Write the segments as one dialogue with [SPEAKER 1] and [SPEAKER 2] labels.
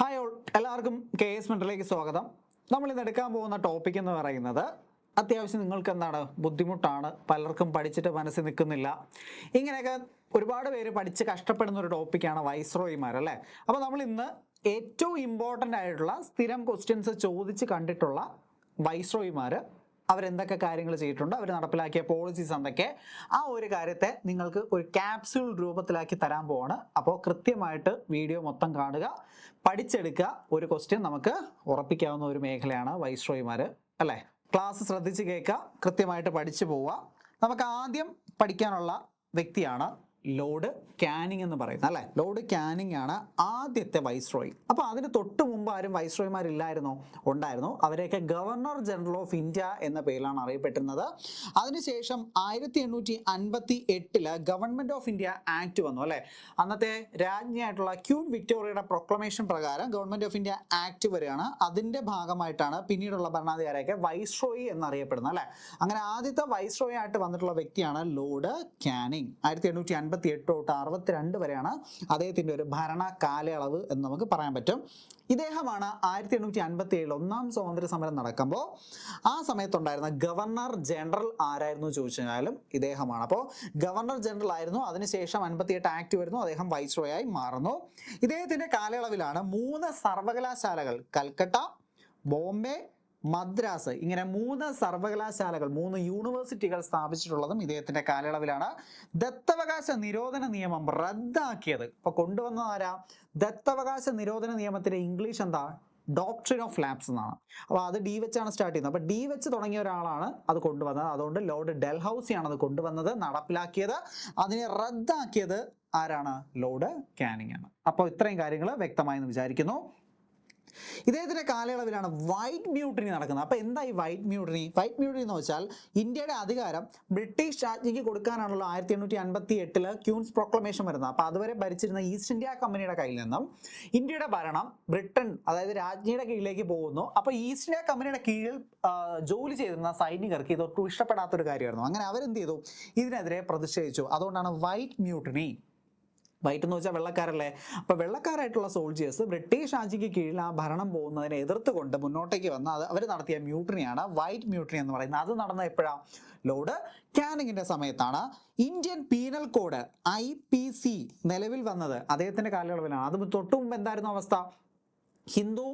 [SPEAKER 1] Hi all എല്ലാവർക്കും K S മെന്ററിലേക്ക് സ്വാഗതം. നമ്മൾ ഇന്ന് എടുക്കാൻ പോകുന്ന ടോപ്പിക് എന്ന് പറയുന്നത് അത്യാവശ്യം നിങ്ങൾക്ക് എന്താണ് ബുദ്ധിമുട്ടാണ്. പലർക്കും പഠിച്ചിട്ട് മനസ്സിൽ നിൽക്കുന്നില്ല. ഇങ്ങനെയൊക്കെ ഒരുപാട് പേര് പഠിച്ച് കഷ്ടപ്പെടുന്ന ഒരു ടോപ്പിക്കാണ് വൈസ്രോയിമാർ അല്ലേ? അപ്പോൾ നമ്മൾ ഇന്ന് ഏറ്റവും ഇമ്പോർട്ടന്റ് ആയിട്ടുള്ള സ്ഥിരം ക്വസ്റ്റ്യൻസ് ചോദിച്ച് കണ്ടിട്ടുള്ള വൈസ്രോയിമാർ അവരെന്തൊക്കെ കാര്യങ്ങൾ ചെയ്തിട്ടുണ്ട് അവർ നടപ്പിലാക്കിയ പോളിസീസ് എന്തൊക്കെ ആ ഒരു കാര്യത്തെ നിങ്ങൾക്ക് ഒരു ക്യാപ്സ്യൂൾ രൂപത്തിലാക്കി തരാൻ പോവാണ്. അപ്പോൾ കൃത്യമായിട്ട് വീഡിയോ മൊത്തം കാണുക പഠിച്ചെടുക്കുക. ഒരു ക്വസ്റ്റ്യൻ നമുക്ക് ഉറപ്പിക്കാവുന്ന ഒരു മേഖലയാണ് വൈസ്രോയിമാർ അല്ലേ? ക്ലാസ് ശ്രദ്ധിച്ച് കേൾക്കുക കൃത്യമായിട്ട് പഠിച്ചു പോവുക. നമുക്ക് ആദ്യം പഠിക്കാനുള്ള വ്യക്തിയാണ് ലോഡ് കാനിങ് എന്ന് പറയുന്നത് അല്ലേ? ലോഡ് കാനിങ് ആണ് ആദ്യത്തെ വൈസ്രോയി. അപ്പോൾ അതിന് തൊട്ട് മുമ്പ് ആരും വൈസ്രോയിമാരില്ലായിരുന്നോ? ഉണ്ടായിരുന്നു. അവരെയൊക്കെ ഗവർണർ ജനറൽ ഓഫ് ഇന്ത്യ എന്ന പേരിലാണ് അറിയപ്പെട്ടിരുന്നത്. അതിനുശേഷം ആയിരത്തി എണ്ണൂറ്റി അൻപത്തി എട്ടിൽ ഗവൺമെന്റ് ഓഫ് ഇന്ത്യ ആക്ട് വന്നു അല്ലേ? അന്നത്തെ രാജ്ഞിയായിട്ടുള്ള ക്യൂൺ വിക്ടോറിയയുടെ പ്രൊക്ലമേഷൻ പ്രകാരം ഗവൺമെന്റ് ഓഫ് ഇന്ത്യ ആക്ട് വരികയാണ്. അതിന്റെ ഭാഗമായിട്ടാണ് പിന്നീടുള്ള ഭരണാധികാരിയൊക്കെ വൈസ്രോയി എന്നറിയപ്പെടുന്നത് അല്ലേ? അങ്ങനെ ആദ്യത്തെ വൈസ്രോയി ആയിട്ട് വന്നിട്ടുള്ള വ്യക്തിയാണ് ലോഡ് കാനിങ്. ആയിരത്തി അൻപത്തി എട്ട് തൊട്ട് അറുപത്തിരണ്ട് വരെയാണ് അദ്ദേഹത്തിന്റെ ഒരു ഭരണ കാലയളവ് എന്ന് നമുക്ക് പറയാൻ പറ്റും. ഇദ്ദേഹമാണ് ആയിരത്തി എണ്ണൂറ്റി അൻപത്തി ഏഴിൽ ഒന്നാം സ്വാതന്ത്ര്യ സമരം നടക്കുമ്പോൾ ആ സമയത്തുണ്ടായിരുന്ന ഗവർണർ ജനറൽ ആരായിരുന്നു ചോദിച്ചു കഴിഞ്ഞാലും ഇദ്ദേഹമാണ്. അപ്പോൾ ഗവർണർ ജനറൽ ആയിരുന്നു അതിനുശേഷം അൻപത്തിയെട്ട് ആക്ട് വരുന്നു അദ്ദേഹം വൈസ്രോയ് ആയി മാറുന്നു. ഇദ്ദേഹത്തിന്റെ കാലയളവിലാണ് മൂന്ന് സർവകലാശാലകൾ കൽക്കട്ട ബോംബെ മദ്രാസ്. ഇങ്ങനെ മൂന്ന് സർവകലാശാലകൾ മൂന്ന് യൂണിവേഴ്സിറ്റികൾ സ്ഥാപിച്ചിട്ടുള്ളതും ഇദ്ദേഹത്തിന്റെ കാലയളവിലാണ്. ദത്തവകാശ നിരോധന നിയമം റദ്ദാക്കിയത്. ഇപ്പൊ കൊണ്ടുവന്ന ആരാ? ദത്തവകാശ നിരോധന നിയമത്തിന്റെ ഇംഗ്ലീഷ് എന്താ? ഡോക്ട്രിൻ ഓഫ് ലാബ്സ് എന്നാണ്. അപ്പോൾ അത് ഡി വെച്ചാണ് സ്റ്റാർട്ട് ചെയ്യുന്നത്. അപ്പോൾ ഡി വെച്ച് തുടങ്ങിയ ഒരാളാണ് അത് കൊണ്ടുവന്നത്. അതുകൊണ്ട് ലോർഡ് ഡെൽഹൌസിയാണ് അത് കൊണ്ടുവന്നത് നടപ്പിലാക്കിയത്. അതിനെ റദ്ദാക്കിയത് ആരാണ്? ലോർഡ് കാനിങ് ആണ്. അപ്പോൾ ഇത്രയും കാര്യങ്ങൾ വ്യക്തമായെന്ന് വിചാരിക്കുന്നു. ഇദ്ദേഹത്തിന്റെ കാലയളവിലാണ് വൈറ്റ് മ്യൂട്ടിനി നടക്കുന്നത്. അപ്പോൾ എന്താ ഈ വൈറ്റ് മ്യൂട്ടിനി വൈറ്റ് മ്യൂട്ടിനി എന്ന് വെച്ചാൽ ഇന്ത്യയുടെ അധികാരം ബ്രിട്ടീഷ് രാജ്ഞിക്ക് കൊടുക്കാനാണല്ലോ ആയിരത്തി എണ്ണൂറ്റി അൻപത്തി എട്ടിൽ ക്യൂൻസ് പ്രൊക്ലമേഷൻ വരുന്നത്. അപ്പോൾ അതുവരെ ഭരിച്ചിരുന്ന ഈസ്റ്റ് ഇന്ത്യ കമ്പനിയുടെ കയ്യിൽ നിന്നും ഇന്ത്യയുടെ ഭരണം ബ്രിട്ടൻ അതായത് രാജ്ഞിയുടെ കീഴിലേക്ക് പോകുന്നു. അപ്പോൾ ഈസ്റ്റ് ഇന്ത്യ കമ്പനിയുടെ കീഴിൽ ജോലി ചെയ്തിരുന്ന സൈനികർക്ക് ഇതൊട്ടും ഇഷ്ടപ്പെടാത്തൊരു കാര്യമായിരുന്നു. അങ്ങനെ അവരെന്ത് ചെയ്തു? ഇതിനെതിരെ പ്രതിഷേധിച്ചു. അതുകൊണ്ടാണ് വൈറ്റ് മ്യൂട്ടനി വൈറ്റ് എന്ന് വെച്ചാൽ വെള്ളക്കാരല്ലേ? അപ്പോൾ വെള്ളക്കാരായിട്ടുള്ള സോൾജിയേഴ്സ് ബ്രിട്ടീഷ് ആജിക്ക് കീഴിൽ ആ ഭരണം പോകുന്നതിനെ എതിർത്തുകൊണ്ട് മുന്നോട്ടേക്ക് വന്ന അത് അവർ നടത്തിയ മ്യൂട്ടണിയാണ് വൈറ്റ് മ്യൂട്ടണി എന്ന് പറയുന്നത്. അത് നടന്ന എപ്പോഴാണ് ലോഡ് കാനിങ്ങിന്റെ സമയത്താണ്. Indian penal code I P C നിലവിൽ വന്നത്. അദ്ദേഹത്തിന്റെ കാലയളവിലാണ്. അത് തൊട്ടു മുമ്പ് എന്തായിരുന്നു അവസ്ഥ? ഹിന്ദു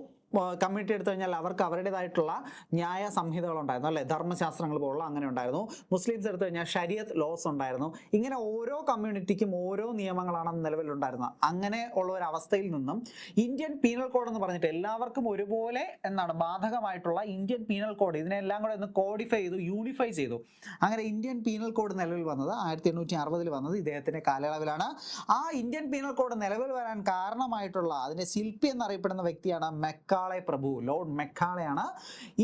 [SPEAKER 1] കമ്മ്യൂണിറ്റി എടുത്തു കഴിഞ്ഞാൽ അവർക്ക് അവരുടേതായിട്ടുള്ള ന്യായ സംഹിതകൾ ഉണ്ടായിരുന്നു അല്ലെ? ധർമ്മശാസ്ത്രങ്ങൾ പോലുള്ള അങ്ങനെ ഉണ്ടായിരുന്നു. മുസ്ലിംസ് എടുത്തു കഴിഞ്ഞാൽ ഷരിയത്ത് ലോസ് ഉണ്ടായിരുന്നു. ഇങ്ങനെ ഓരോ കമ്മ്യൂണിറ്റിക്കും ഓരോ നിയമങ്ങളാണ് നിലവിലുണ്ടായിരുന്നത്. അങ്ങനെ ഉള്ള ഒരു അവസ്ഥയിൽ നിന്നും ഇന്ത്യൻ പീനൽ കോഡ് എന്ന് പറഞ്ഞിട്ട് എല്ലാവർക്കും ഒരുപോലെ എന്നാണ് ബാധകമായിട്ടുള്ള ഇന്ത്യൻ പീനൽ കോഡ് ഇതിനെല്ലാം കൂടെ ഒന്ന് കോഡിഫൈ ചെയ്തു യൂണിഫൈ ചെയ്തു. അങ്ങനെ ഇന്ത്യൻ പീനൽ കോഡ് നിലവിൽ വന്നത് ആയിരത്തി എണ്ണൂറ്റി അറുപതിൽ വന്നത് ഇദ്ദേഹത്തിന്റെ കാലയളവിലാണ്. ആ ഇന്ത്യൻ പീനൽ കോഡ് നിലവിൽ വരാൻ കാരണമായിട്ടുള്ള അതിന്റെ ശില്പി എന്നറിയപ്പെടുന്ന വ്യക്തിയാണ് മെക്കാളെ പ്രഭു ലോർഡ് മെക്കാളെയാണ്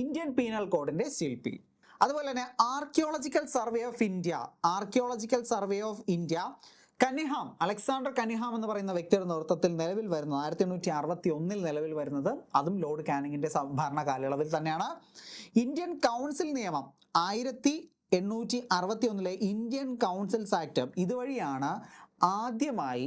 [SPEAKER 1] ഇന്ത്യൻ പീനൽ കോഡിന്റെ ശില്പി. അതുപോലെ തന്നെ archaeological survey of India archaeological survey of India Cunningham Alexander Cunningham എന്ന് പറയുന്ന വ്യക്തിയുടെ നേതൃത്വത്തിൽ നിലവിൽ വരുന്നത് ആയിരത്തി എണ്ണൂറ്റി അറുപത്തി ഒന്നിൽ നിലവിൽ വരുന്നത് അതും ലോർഡ് കാനിങ്ങിന്റെ ഭരണ കാലയളവിൽ തന്നെയാണ്. ഇന്ത്യൻ കൗൺസിൽ നിയമം ആയിരത്തി എണ്ണൂറ്റി അറുപത്തി ഒന്നിലെ ഇന്ത്യൻ കൗൺസിൽസ് ആക്ട് ഇതുവഴിയാണ് ആദ്യമായി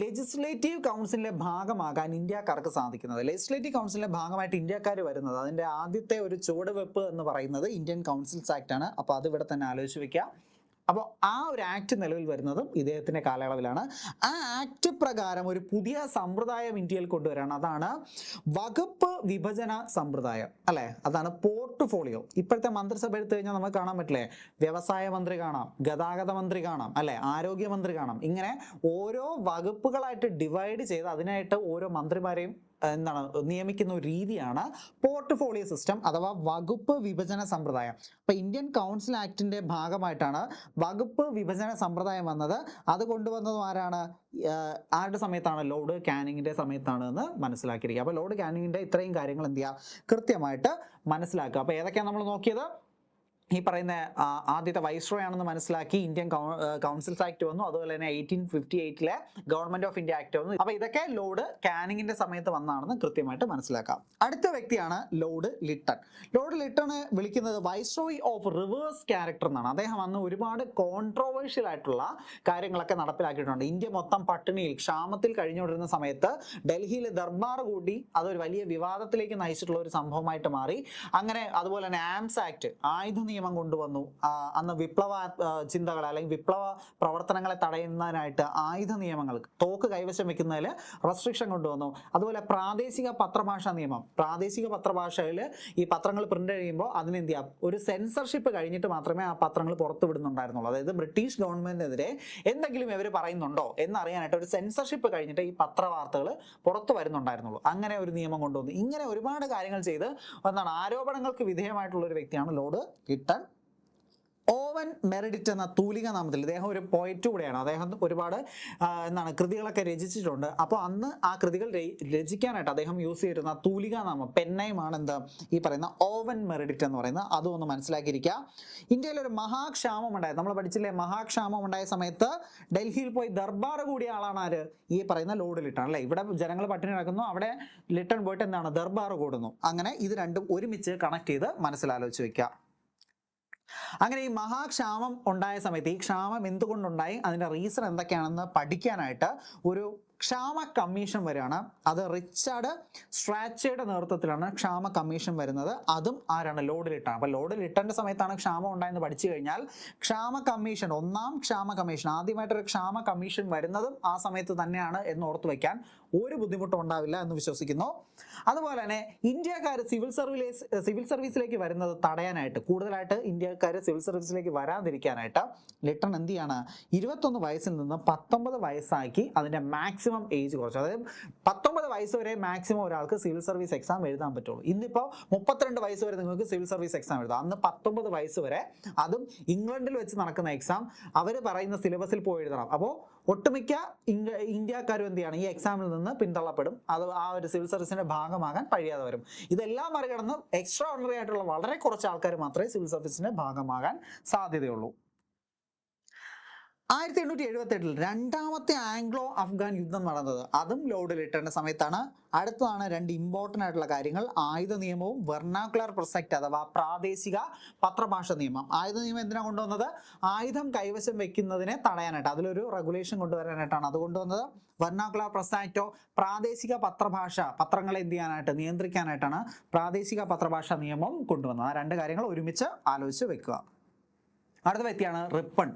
[SPEAKER 1] ലെജിസ്ലേറ്റീവ് കൗൺസിലിന്റെ ഭാഗമാകാൻ ഇന്ത്യക്കാർക്ക് സാധിക്കുന്നത്. ലെജിസ്ലേറ്റീവ് കൗൺസിലിന്റെ ഭാഗമായിട്ട് ഇന്ത്യക്കാർ വരുന്നത് അതിന്റെ ആദ്യത്തെ ഒരു ചുവടുവെപ്പ് എന്ന് പറയുന്നത് ഇന്ത്യൻ കൗൺസിൽസ് ആക്ട് ആണ്. അപ്പോൾ അത് ഇവിടെ തന്നെ ആലോചിച്ച് വെക്കുക അപ്പോൾ ആ ഒരു ആക്ട് നിലവിൽ വരുന്നതും ഇദ്ദേഹത്തിന്റെ കാലയളവിലാണ്. ആ ആക്ട് പ്രകാരം ഒരു പുതിയ സമ്പ്രദായം ഇന്ത്യയിൽ കൊണ്ടുവരാണ്. അതാണ് വകുപ്പ് വിഭജന സമ്പ്രദായം അല്ലേ? അതാണ് പോർട്ട്ഫോളിയോ ഇപ്പോഴത്തെ മന്ത്രിസഭ എടുത്തു കഴിഞ്ഞാൽ നമുക്ക് കാണാൻ പറ്റില്ലേ? വ്യവസായ മന്ത്രി കാണാം ഗതാഗത മന്ത്രി കാണാം അല്ലെ? ആരോഗ്യമന്ത്രി കാണാം. ഇങ്ങനെ ഓരോ വകുപ്പുകളായിട്ട് ഡിവൈഡ് ചെയ്ത് അതിനായിട്ട് ഓരോ മന്ത്രിമാരെയും എന്താണ് നിയമിക്കുന്ന ഒരു രീതിയാണ് പോർട്ട്ഫോളിയോ സിസ്റ്റം അഥവാ വകുപ്പ് വിഭജന സമ്പ്രദായം. അപ്പൊ ഇന്ത്യൻ കൗൺസിൽ ആക്ടിന്റെ ഭാഗമായിട്ടാണ് വകുപ്പ് വിഭജന സമ്പ്രദായം വന്നത്. അത് കൊണ്ടുവന്നതും ആരാണ്? ആരുടെ സമയത്താണ്? ലോഡ് കാനിങ്ങിന്റെ സമയത്താണ് എന്ന് മനസ്സിലാക്കിയിരിക്കുക. അപ്പോൾ ലോഡ് കാനിങ്ങിന്റെ ഇത്രയും കാര്യങ്ങൾ എന്ത് ചെയ്യുക? കൃത്യമായിട്ട് മനസ്സിലാക്കുക. അപ്പോൾ ഏതൊക്കെയാണ് നമ്മൾ നോക്കിയത്? ഈ പറയുന്ന ആദ്യത്തെ വൈസ്രോ ആണെന്ന് മനസ്സിലാക്കി ഇന്ത്യൻ കൗൺസിൽസ് ആക്ട് വന്നു. അതുപോലെ തന്നെ എയ്റ്റീൻ ഫിഫ്റ്റി എയ്റ്റിലെ ഗവൺമെന്റ് ഓഫ് ഇന്ത്യ ആക്ട് വന്നു. അപ്പൊ ഇതൊക്കെ ലോഡ് കാനിങ്ങിന്റെ സമയത്ത് വന്നാണെന്ന് കൃത്യമായിട്ട് മനസ്സിലാക്കാം. അടുത്ത വ്യക്തിയാണ് ലോഡ് ലിട്ടൺ. ലോഡ് ലിട്ടണ് വിളിക്കുന്നത് വൈസ്രോയി ഓഫ് റിവേഴ്സ് ക്യാരക്ടർ എന്നാണ്. അദ്ദേഹം അന്ന് ഒരുപാട് കോൺട്രോവേഴ്ഷ്യൽ ആയിട്ടുള്ള കാര്യങ്ങളൊക്കെ നടപ്പിലാക്കിയിട്ടുണ്ട്. ഇന്ത്യ മൊത്തം പട്ടിണിയിൽ ക്ഷാമത്തിൽ കഴിഞ്ഞുകൊണ്ടിരുന്ന സമയത്ത് ഡൽഹിയിലെ ദർബാർ കൂടി അതൊരു വലിയ വിവാദത്തിലേക്ക് നയിച്ചിട്ടുള്ള ഒരു സംഭവമായിട്ട് മാറി. അങ്ങനെ അതുപോലെ തന്നെ ആംസ് ആക്ട് ആയുധ നിയമം കൊണ്ടുവന്നു. അന്ന് വിപ്ലവ ചിന്തകളെ അല്ലെങ്കിൽ വിപ്ലവ പ്രവർത്തനങ്ങളെ തടയുന്നതിനായിട്ട് ആയുധ നിയമങ്ങൾ തോക്ക് കൈവശം വെക്കുന്നതിൽ റെസ്ട്രിക്ഷൻ കൊണ്ടുവന്നു. അതുപോലെ പ്രാദേശിക പത്രഭാഷ നിയമം. പ്രാദേശിക പത്രഭാഷയിൽ ഈ പത്രങ്ങൾ പ്രിന്റ് ചെയ്യുമ്പോൾ അതിന് എന്ത് ചെയ്യാം? ഒരു സെൻസർഷിപ്പ് കഴിഞ്ഞിട്ട് മാത്രമേ ആ പത്രങ്ങൾ പുറത്തു വിടുന്നുണ്ടായിരുന്നുള്ളൂ. അതായത് ബ്രിട്ടീഷ് ഗവൺമെന്റിനെതിരെ എന്തെങ്കിലും ഇവർ പറയുന്നുണ്ടോ എന്നറിയാനായിട്ട് ഒരു സെൻസർഷിപ്പ് കഴിഞ്ഞിട്ട് ഈ പത്രവാർത്തകൾ പുറത്തു വരുന്നുണ്ടായിരുന്നുള്ളൂ. അങ്ങനെ ഒരു നിയമം കൊണ്ടുവന്നു. ഇങ്ങനെ ഒരുപാട് കാര്യങ്ങൾ ചെയ്ത് എന്താണ് ആരോപണങ്ങൾക്ക് വിധേയമായിട്ടുള്ള ഒരു വ്യക്തിയാണ് ലോർഡ് ലിട്ടൺ ഓവൻ മെറിഡിറ്റ് എന്ന തൂലിക നാമത്തിൽ ഇദ്ദേഹം ഒരു പോയറ്റ് കൂടെയാണ്. അദ്ദേഹം ഒരുപാട് എന്താണ് കൃതികളൊക്കെ രചിച്ചിട്ടുണ്ട്. അപ്പോൾ അന്ന് ആ കൃതികൾ രചിക്കാനായിട്ട് അദ്ദേഹം യൂസ് ചെയ്തിരുന്ന തൂലിക നാമം പെന്നയുമാണ് എന്താ ഈ പറയുന്ന ഓവൻ മെറിഡിറ്റ് എന്ന് പറയുന്നത്. അതും ഒന്ന് മനസ്സിലാക്കിയിരിക്കുക ഇന്ത്യയിൽ ഒരു മഹാക്ഷാമം ഉണ്ടായത് നമ്മൾ പഠിച്ചില്ലേ മഹാക്ഷാമം ഉണ്ടായ സമയത്ത് ഡൽഹിയിൽ പോയി ദർബാർ കൂടിയ ആളാണ് ആര്? ഈ പറയുന്ന ലോഡ് ലിട്ടൺ അല്ലേ? ഇവിടെ ജനങ്ങൾ പട്ടിണി കിടക്കുന്നു. അവിടെ ലിട്ടൺ പോയിട്ട് എന്താണ്? ദർബാർ കൂടുന്നു. അങ്ങനെ ഇത് രണ്ടും ഒരുമിച്ച് കണക്ട് ചെയ്ത് മനസ്സിലാലോചിച്ച് വെക്കുക. അങ്ങനെ ഈ മഹാക്ഷാമം ഉണ്ടായ സമയത്ത് ഈ ക്ഷാമം എന്തുകൊണ്ടുണ്ടായി? അതിന്റെ റീസൺ എന്തൊക്കെയാണെന്ന് പഠിക്കാനായിട്ട് ഒരു ക്ഷാമ കമ്മീഷൻ വരികയാണ്. അത് റിച്ചാർഡ് സ്ട്രാച്ചയുടെ നേതൃത്വത്തിലാണ് ക്ഷാമ കമ്മീഷൻ വരുന്നത്. അതും ആരാണ്? ലോഡ് ലിട്ടാണ് അപ്പൊ ലോഡ് ലിട്ടന്റെ സമയത്താണ് ക്ഷാമം ഉണ്ടായെന്ന് പഠിച്ചു കഴിഞ്ഞാൽ ക്ഷാമ കമ്മീഷൻ ഒന്നാം ക്ഷാമ കമ്മീഷൻ ആദ്യമായിട്ടൊരു ക്ഷാമ കമ്മീഷൻ വരുന്നതും ആ സമയത്ത് തന്നെയാണ് എന്ന് ഓർത്തു വയ്ക്കാൻ ഒരു ബുദ്ധിമുട്ടും ഉണ്ടാവില്ല എന്ന് വിശ്വസിക്കുന്നു. അതുപോലെ തന്നെ ഇന്ത്യക്കാർ സിവിൽ സർവീസ് സിവിൽ സർവീസിലേക്ക് വരുന്നത് തടയാനായിട്ട് കൂടുതലായിട്ട് ഇന്ത്യക്കാർ സിവിൽ സർവീസിലേക്ക് വരാതിരിക്കാനായിട്ട് ലിട്ടൺ എന്ത് ചെയ്യാണ്? ഇരുപത്തൊന്ന് വയസ്സിൽ നിന്ന് പത്തൊമ്പത് വയസ്സാക്കി അതിന്റെ മാക്സിമം ഏജ് കുറച്ചു. അതായത് പത്തൊമ്പത് വയസ്സ് വരെ മാക്സിമം ഒരാൾക്ക് സിവിൽ സർവീസ് എക്സാം എഴുതാൻ പറ്റുള്ളൂ. ഇന്നിപ്പോൾ മുപ്പത്തിരണ്ട് വയസ്സ് വരെ നിങ്ങൾക്ക് സിവിൽ സർവീസ് എക്സാം എഴുതാം. അന്ന് പത്തൊമ്പത് വയസ്സ് വരെ അതും ഇംഗ്ലണ്ടിൽ വെച്ച് നടക്കുന്ന എക്സാം അവർ പറയുന്ന സിലബസിൽ പോയി എഴുതണം. അപ്പോൾ ഒട്ടുമിക്ക ഇന്ത്യക്കാരും എന്ത് ചെയ്യണം? ഈ എക്സാമിൽ നിന്ന് പിന്തള്ളപ്പെടും. അത് ആ ഒരു സിവിൽ സർവീസിന്റെ ഭാഗമാകാൻ കഴിയാതെ വരും. ഇതെല്ലാം മറികടന്ന് എക്സ്ട്രാ ഓർഡിനറി ആയിട്ടുള്ള വളരെ കുറച്ച് ആൾക്കാർ മാത്രമേ സിവിൽ സർവീസിന്റെ ഭാഗമാകാൻ സാധ്യതയുള്ളൂ. ആയിരത്തി എണ്ണൂറ്റി എഴുപത്തി എട്ടിൽ രണ്ടാമത്തെ ആംഗ്ലോ അഫ്ഗാൻ യുദ്ധം നടന്നത്. അതും ലോഡ് ലിട്ടേണ്ട സമയത്താണ്. അടുത്തതാണ് രണ്ട് ഇമ്പോർട്ടന്റ് ആയിട്ടുള്ള കാര്യങ്ങൾ. ആയുധ നിയമവും വെർണാക്കുലർ പ്രൊസക്റ്റ് അഥവാ പ്രാദേശിക പത്രഭാഷ നിയമം. ആയുധ നിയമം എന്തിനാണ് കൊണ്ടുവന്നത്? ആയുധം കൈവശം വെക്കുന്നതിനെ തടയാനായിട്ട്. അതിലൊരു റെഗുലേഷൻ കൊണ്ടുവരാനായിട്ടാണ് അത് കൊണ്ടുവന്നത്. വെർണാക്കുലർ പ്രൊസാക്റ്റോ പ്രാദേശിക പത്രഭാഷ പത്രങ്ങളെ എന്ത് ചെയ്യാനായിട്ട്? നിയന്ത്രിക്കാനായിട്ടാണ് പ്രാദേശിക പത്രഭാഷ നിയമം കൊണ്ടുവന്നത്. ആ രണ്ട് കാര്യങ്ങൾ ഒരുമിച്ച് ആലോചിച്ച് വെക്കുക. അടുത്ത വ്യക്തിയാണ് റിപ്പൺ.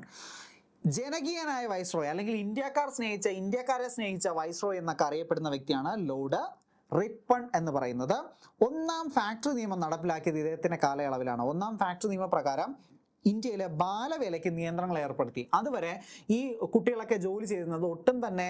[SPEAKER 1] ജനകീയനായ വൈസ്രോയ് അല്ലെങ്കിൽ ഇന്ത്യക്കാർ സ്നേഹിച്ച ഇന്ത്യക്കാരെ സ്നേഹിച്ച വൈസ്രോയ് എന്നൊക്കെ അറിയപ്പെടുന്ന വ്യക്തിയാണ് ലോഡ് റിപ്പൺ എന്ന് പറയുന്നത്. ഒന്നാം ഫാക്ടറി നിയമം നടപ്പിലാക്കിയത് ഇദ്ദേഹത്തിന്റെ കാലയളവിലാണ്. ഒന്നാം ഫാക്ടറി നിയമപ്രകാരം ഇന്ത്യയിലെ ബാലവേലയ്ക്ക് നിയന്ത്രണങ്ങൾ ഏർപ്പെടുത്തി. അതുവരെ ഈ കുട്ടികളൊക്കെ ജോലി ചെയ്യുന്നത് ഒട്ടും തന്നെ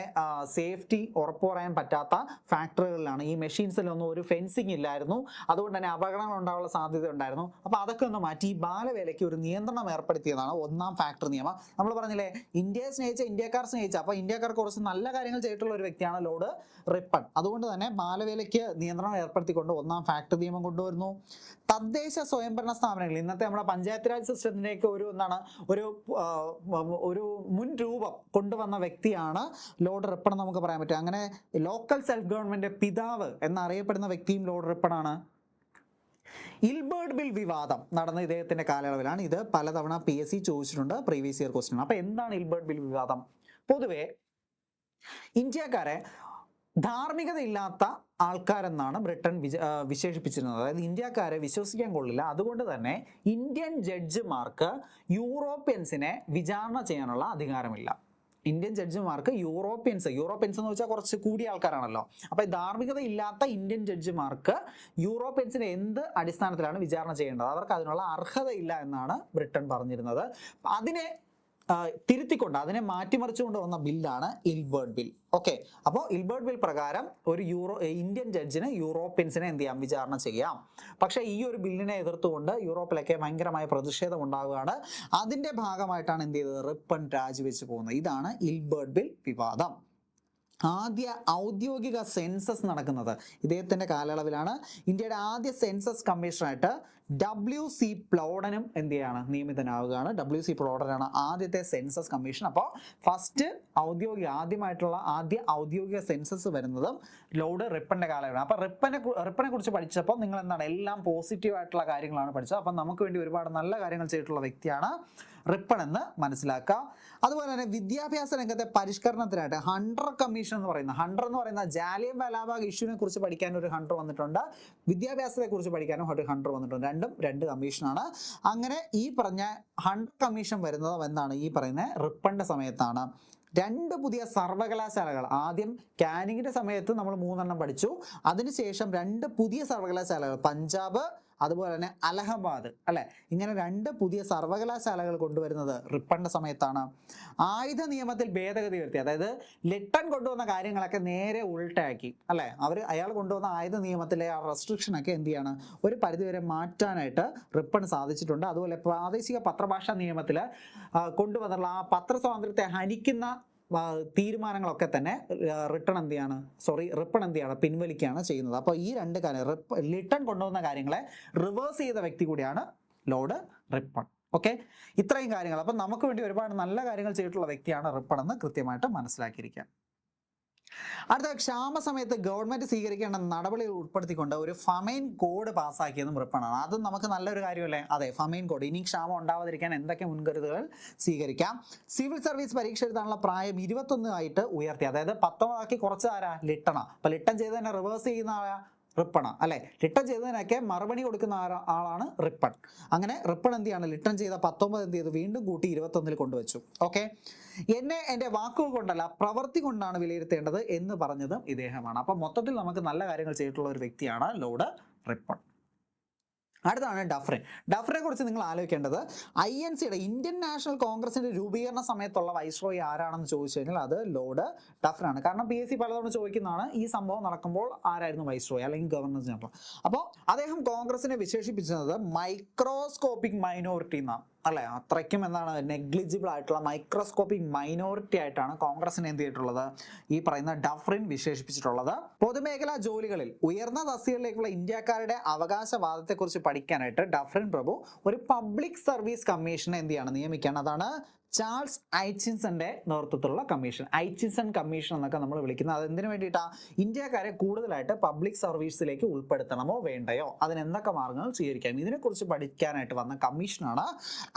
[SPEAKER 1] സേഫ്റ്റി ഉറപ്പുപറയാൻ പറ്റാത്ത ഫാക്ടറികളിലാണ്. ഈ മെഷീൻസിലൊന്നും ഒരു ഫെൻസിങ് ഇല്ലായിരുന്നു. അതുകൊണ്ട് തന്നെ അപകടങ്ങൾ ഉണ്ടാവാനുള്ള സാധ്യത ഉണ്ടായിരുന്നു. അപ്പോൾ അതൊക്കെ ഒന്ന് മാറ്റി ഈ ബാലവേലയ്ക്ക് ഒരു നിയന്ത്രണം ഏർപ്പെടുത്തിയതാണ് ഒന്നാം ഫാക്ടറി നിയമം. നമ്മൾ പറഞ്ഞില്ലേ ഇന്ത്യയെ സ്നേഹിച്ച ഇന്ത്യക്കാർ സ്നേഹിച്ച അപ്പോൾ ഇന്ത്യക്കാർ കുറച്ച് നല്ല കാര്യങ്ങൾ ചെയ്തിട്ടുള്ള ഒരു വ്യക്തിയാണ് ലോഡ് റിപ്പൺ. അതുകൊണ്ട് തന്നെ ബാലവേലയ്ക്ക് നിയന്ത്രണം ഏർപ്പെടുത്തിക്കൊണ്ട് ഒന്നാം ഫാക്ടറി നിയമം കൊണ്ടുവരുന്നു. തദ്ദേശ സ്വയംഭരണ സ്ഥാപനങ്ങൾ. ഇന്നത്തെ നമ്മുടെ പഞ്ചായത്ത് രാജ് സിസ്റ്റത്തിന്റെയൊക്കെ ഒരു എന്താണ് ഒരു ഒരു മുൻ രൂപം കൊണ്ടുവന്ന വ്യക്തിയാണ് ലോർഡ് റിപ്പൺ നമുക്ക് പറയാൻ പറ്റും. അങ്ങനെ ലോക്കൽ സെൽഫ് ഗവൺമെന്റ് പിതാവ് എന്നറിയപ്പെടുന്ന വ്യക്തിയും ലോർഡ് റിപ്പണാണ്. ഇൽബേർഡ് ബിൽ വിവാദം നടന്ന ഇദ്ദേഹത്തിന്റെ കാലയളവിലാണ്. ഇത് പലതവണ പി എസ് സി ചോദിച്ചിട്ടുണ്ട് പ്രീവിയസ് ഇയർ ക്വസ്റ്റ്യൻ അപ്പോൾ എന്താണ് ഇൽബേർഡ് ബിൽ വിവാദം? പൊതുവേ ഇന്ത്യക്കാരെ ധാർമ്മികത ഇല്ലാത്ത ആൾക്കാരെന്നാണ് ബ്രിട്ടൻ വിശേഷിപ്പിച്ചിരുന്നത്. അതായത് ഇന്ത്യക്കാരെ വിശ്വസിക്കാൻ കൊള്ളില്ല. അതുകൊണ്ട് തന്നെ ഇന്ത്യൻ ജഡ്ജിമാർക്ക് യൂറോപ്യൻസിനെ വിചാരണ ചെയ്യാനുള്ള അധികാരമില്ല. ഇന്ത്യൻ ജഡ്ജിമാർക്ക് യൂറോപ്യൻസ് യൂറോപ്യൻസ് എന്ന് വെച്ചാൽ കുറച്ച് കൂടിയ ആൾക്കാരാണല്ലോ. അപ്പോൾ ധാർമ്മികത ഇല്ലാത്ത ഇന്ത്യൻ ജഡ്ജിമാർക്ക് യൂറോപ്യൻസിനെ എന്ത് അടിസ്ഥാനത്തിലാണ് വിചാരണ ചെയ്യേണ്ടത്? അവർക്ക് അതിനുള്ള അർഹതയില്ല എന്നാണ് ബ്രിട്ടൻ പറഞ്ഞിരുന്നത്. അതിനെ തിരുത്തിക്കൊണ്ട് അതിനെ മാറ്റിമറിച്ചുകൊണ്ട് വന്ന ബില്ലാണ് ഇൽബേർട്ട് ബിൽ. ഓക്കെ അപ്പോൾ ഇൽബേർട്ട് ബിൽ പ്രകാരം ഒരു യൂറോ ഇന്ത്യൻ ജഡ്ജിന് യൂറോപ്യൻസിനെ എന്ത് ചെയ്യാം? വിചാരണ ചെയ്യാം. പക്ഷേ ഈ ഒരു ബില്ലിനെ എതിർത്തുകൊണ്ട് യൂറോപ്പിലൊക്കെ ഭയങ്കരമായ പ്രതിഷേധം ഉണ്ടാവുകയാണ്. അതിന്റെ ഭാഗമായിട്ടാണ് എന്ത് ചെയ്തത്? റിപ്പൺ രാജിവെച്ച് പോകുന്നത്. ഇതാണ് ഇൽബേർട്ട് ബിൽ വിവാദം. ആദ്യ ഔദ്യോഗിക സെൻസസ് നടക്കുന്നത് ഇദ്ദേഹത്തിന്റെ കാലയളവിലാണ്. ഇന്ത്യയുടെ ആദ്യ സെൻസസ് കമ്മീഷണറായിട്ട് ഡബ്ല്യു സി പ്ലോഡനും എന്ത് ചെയ്യാണ്? നിയമിതനാവുകയാണ്. ഡബ്ല്യു സി പ്ലോഡനാണ് ആദ്യത്തെ സെൻസസ് കമ്മീഷൻ. അപ്പോൾ ഫസ്റ്റ് ഔദ്യോഗിക ആദ്യമായിട്ടുള്ള ആദ്യ ഔദ്യോഗിക സെൻസസ് വരുന്നതും ലോഡ് റിപ്പന്റെ കാലയളവാണ് അപ്പോൾ റിപ്പനെ റിപ്പനെ കുറിച്ച് പഠിച്ചപ്പോൾ നിങ്ങൾ എന്താണ് എല്ലാം പോസിറ്റീവ് ആയിട്ടുള്ള കാര്യങ്ങളാണ് പഠിച്ചത്. അപ്പം നമുക്ക് വേണ്ടി ഒരുപാട് നല്ല കാര്യങ്ങൾ ചെയ്തിട്ടുള്ള വ്യക്തിയാണ് റിപ്പൺ എന്ന് മനസ്സിലാക്കുക അതുപോലെ തന്നെ വിദ്യാഭ്യാസ രംഗത്തെ പരിഷ്കരണത്തിനായിട്ട് ഹണ്ടർ കമ്മീഷൻ എന്ന് പറയുന്ന ഹണ്ടർ എന്ന് പറയുന്ന ജാലിയൻ വലാബാഗ് ഇഷ്യൂവിനെ കുറിച്ച് പഠിക്കാൻ ഒരു ഹണ്ടർ വന്നിട്ടുണ്ട്. വിദ്യാഭ്യാസത്തെ കുറിച്ച് പഠിക്കാനും ഒരു ഹണ്ടർ വന്നിട്ടുണ്ട്. രണ്ടും രണ്ട് കമ്മീഷനാണ് അങ്ങനെ ഈ പറഞ്ഞ ഹണ്ടർ കമ്മീഷൻ വരുന്നത് എന്താണ്? ഈ പറയുന്ന റിപ്പണ്ട സമയത്താണ്. രണ്ട് പുതിയ സർവകലാശാലകൾ. ആദ്യം കാനിങ്ങിന്റെ സമയത്ത് നമ്മൾ മൂന്നെണ്ണം പഠിച്ചു. അതിനുശേഷം രണ്ട് പുതിയ സർവകലാശാലകൾ. പഞ്ചാബ് അതുപോലെ തന്നെ അലഹബാദ് അല്ലെ? ഇങ്ങനെ രണ്ട് പുതിയ സർവകലാശാലകൾ കൊണ്ടുവരുന്നത് റിപ്പണിന്റെ സമയത്താണ്. ആയുധ നിയമത്തിൽ ഭേദഗതി വരുത്തി. അതായത് ലിട്ടൺ കൊണ്ടുവന്ന കാര്യങ്ങളൊക്കെ നേരെ ഉൾട്ടാക്കി അല്ലെ? അവർ അയാൾ കൊണ്ടുവന്ന ആയുധ നിയമത്തിലെ ആ റെസ്ട്രിക്ഷൻ ഒക്കെ എന്ത് ചെയ്യാണ്? ഒരു പരിധിവരെ മാറ്റാനായിട്ട് റിപ്പൺ സാധിച്ചിട്ടുണ്ട്. അതുപോലെ പ്രാദേശിക പത്രഭാഷാ നിയമത്തിൽ കൊണ്ടുവന്നുള്ള ആ പത്രസ്വാതന്ത്ര്യത്തെ ഹനിക്കുന്ന തീരുമാനങ്ങളൊക്കെ തന്നെ റിട്ടേൺ എന്ത് ചെയ്യാണ്? സോറി റിപ്പൺ എന്ത് ചെയ്യാണ്? പിൻവലിക്കുകയാണ് ചെയ്യുന്നത്. അപ്പോൾ ഈ രണ്ട് കാര്യം റിപ്പ് റിട്ടേൺ കൊണ്ടുവന്ന കാര്യങ്ങളെ റിവേഴ്സ് ചെയ്ത വ്യക്തി കൂടിയാണ് ലോഡ് റിപ്പൺ. ഓക്കെ? ഇത്രയും കാര്യങ്ങൾ. അപ്പം നമുക്ക് വേണ്ടി ഒരുപാട് നല്ല കാര്യങ്ങൾ ചെയ്തിട്ടുള്ള വ്യക്തിയാണ് റിപ്പൺ എന്ന് കൃത്യമായിട്ട് മനസ്സിലാക്കിയിരിക്കുക. അടുത്ത ക്ഷാമ സമയത്ത് ഗവൺമെന്റ് സ്വീകരിക്കേണ്ട നടപടികൾ ഉൾപ്പെടുത്തിക്കൊണ്ട് ഒരു ഫമൈൻ കോഡ് പാസ്സാക്കിയതും റിപ്പണാണ് അത് നമുക്ക് നല്ലൊരു കാര്യമല്ലേ? അതെ ഫമൈൻ കോഡ് ഇനി ക്ഷാമം ഉണ്ടാവാതിരിക്കാൻ എന്തൊക്കെ മുൻകരുതലുകൾ സ്വീകരിക്കാം? സിവിൽ സർവീസ് പരീക്ഷ എഴുതാനുള്ള പ്രായം ഇരുപത്തൊന്ന് ആയിട്ട് ഉയർത്തി. അതായത് പത്തൊമ്പതാക്കി കുറച്ച് ആരാ? ലിട്ടണ. അപ്പൊ ലിട്ടൺ ചെയ്ത് തന്നെ റിവേഴ്സ് ചെയ്യുന്ന ആരാ റിപ്പണ അല്ലെ? ലിട്ടൺ ചെയ്തതിനൊക്കെ മറുപടി കൊടുക്കുന്ന ആളാണ് റിപ്പൺ. അങ്ങനെ റിപ്പൺ എന്ത് ചെയ്യാണ്? ലിട്ടൺ ചെയ്ത പത്തൊമ്പത് എന്ത് ചെയ്തു? വീണ്ടും കൂട്ടി ഇരുപത്തൊന്നിൽ കൊണ്ടുവച്ചു. ഓക്കെ? എന്നെ എന്റെ വാക്കുകൾ കൊണ്ടല്ല പ്രവൃത്തി കൊണ്ടാണ് വിലയിരുത്തേണ്ടത് എന്ന് പറഞ്ഞതും ഇദ്ദേഹമാണ്. അപ്പം മൊത്തത്തിൽ നമുക്ക് നല്ല കാര്യങ്ങൾ ചെയ്തിട്ടുള്ള ഒരു വ്യക്തിയാണ് ലോഡ് റിപ്പൺ. അടുത്താണ് ഡഫ്രിൻ. ഡഫ്രിനെ കുറിച്ച് നിങ്ങൾ ആലോചിക്കേണ്ടത് ഐ എൻ സിയുടെ ഇന്ത്യൻ നാഷണൽ കോൺഗ്രസിന്റെ രൂപീകരണ സമയത്തുള്ള വൈസ്രോയി ആരാണെന്ന് ചോദിച്ചു കഴിഞ്ഞാൽ അത് ലോർഡ് ഡഫ്രാണ് കാരണം പി എസ് സി പലതവണ ചോദിക്കുന്നതാണ് ഈ സംഭവം നടക്കുമ്പോൾ ആരായിരുന്നു വൈസ്രോയി അല്ലെങ്കിൽ ഗവർണർ ജനറൽ അപ്പോൾ അദ്ദേഹം കോൺഗ്രസിനെ വിശേഷിപ്പിച്ചത് മൈക്രോസ്കോപ്പിക് മൈനോറിറ്റി എന്നാണ്. അല്ലെ? അത്രയ്ക്കും എന്താണ് നെഗ്ലിജിബിൾ ആയിട്ടുള്ള മൈക്രോസ്കോപ്പിക് മൈനോറിറ്റി ആയിട്ടാണ് കോൺഗ്രസിനെ എന്ത് ചെയ്തിട്ടുള്ളത്? ഈ പറയുന്ന ഡഫ്രിൻ വിശേഷിപ്പിച്ചിട്ടുള്ളത്. പൊതുമേഖലാ ജോലികളിൽ ഉയർന്ന തസ്തികളിലേക്കുള്ള ഇന്ത്യക്കാരുടെ അവകാശവാദത്തെക്കുറിച്ച് പഠിക്കാനായിട്ട് ഡഫ്രിൻ പ്രഭു ഒരു പബ്ലിക് സർവീസ് കമ്മീഷനെ എന്ത് ചെയ്യാണ്? നിയമിക്കുകയാണ്. അതാണ് ചാൾസ് ഐച്ചിൻസന്റെ നേതൃത്വത്തിലുള്ള കമ്മീഷൻ ഐച്ചിൻസൺ കമ്മീഷൻ എന്നൊക്കെ നമ്മൾ വിളിക്കുന്നത്. അത് എന്തിനു വേണ്ടിയിട്ടാ? ഇന്ത്യക്കാരെ കൂടുതലായിട്ട് പബ്ലിക് സർവീസിലേക്ക് ഉൾപ്പെടുത്തണമോ വേണ്ടയോ? അതിന് എന്തൊക്കെ മാർഗങ്ങൾ സ്വീകരിക്കാം? ഇതിനെക്കുറിച്ച് പഠിക്കാനായിട്ട് വന്ന കമ്മീഷനാണ്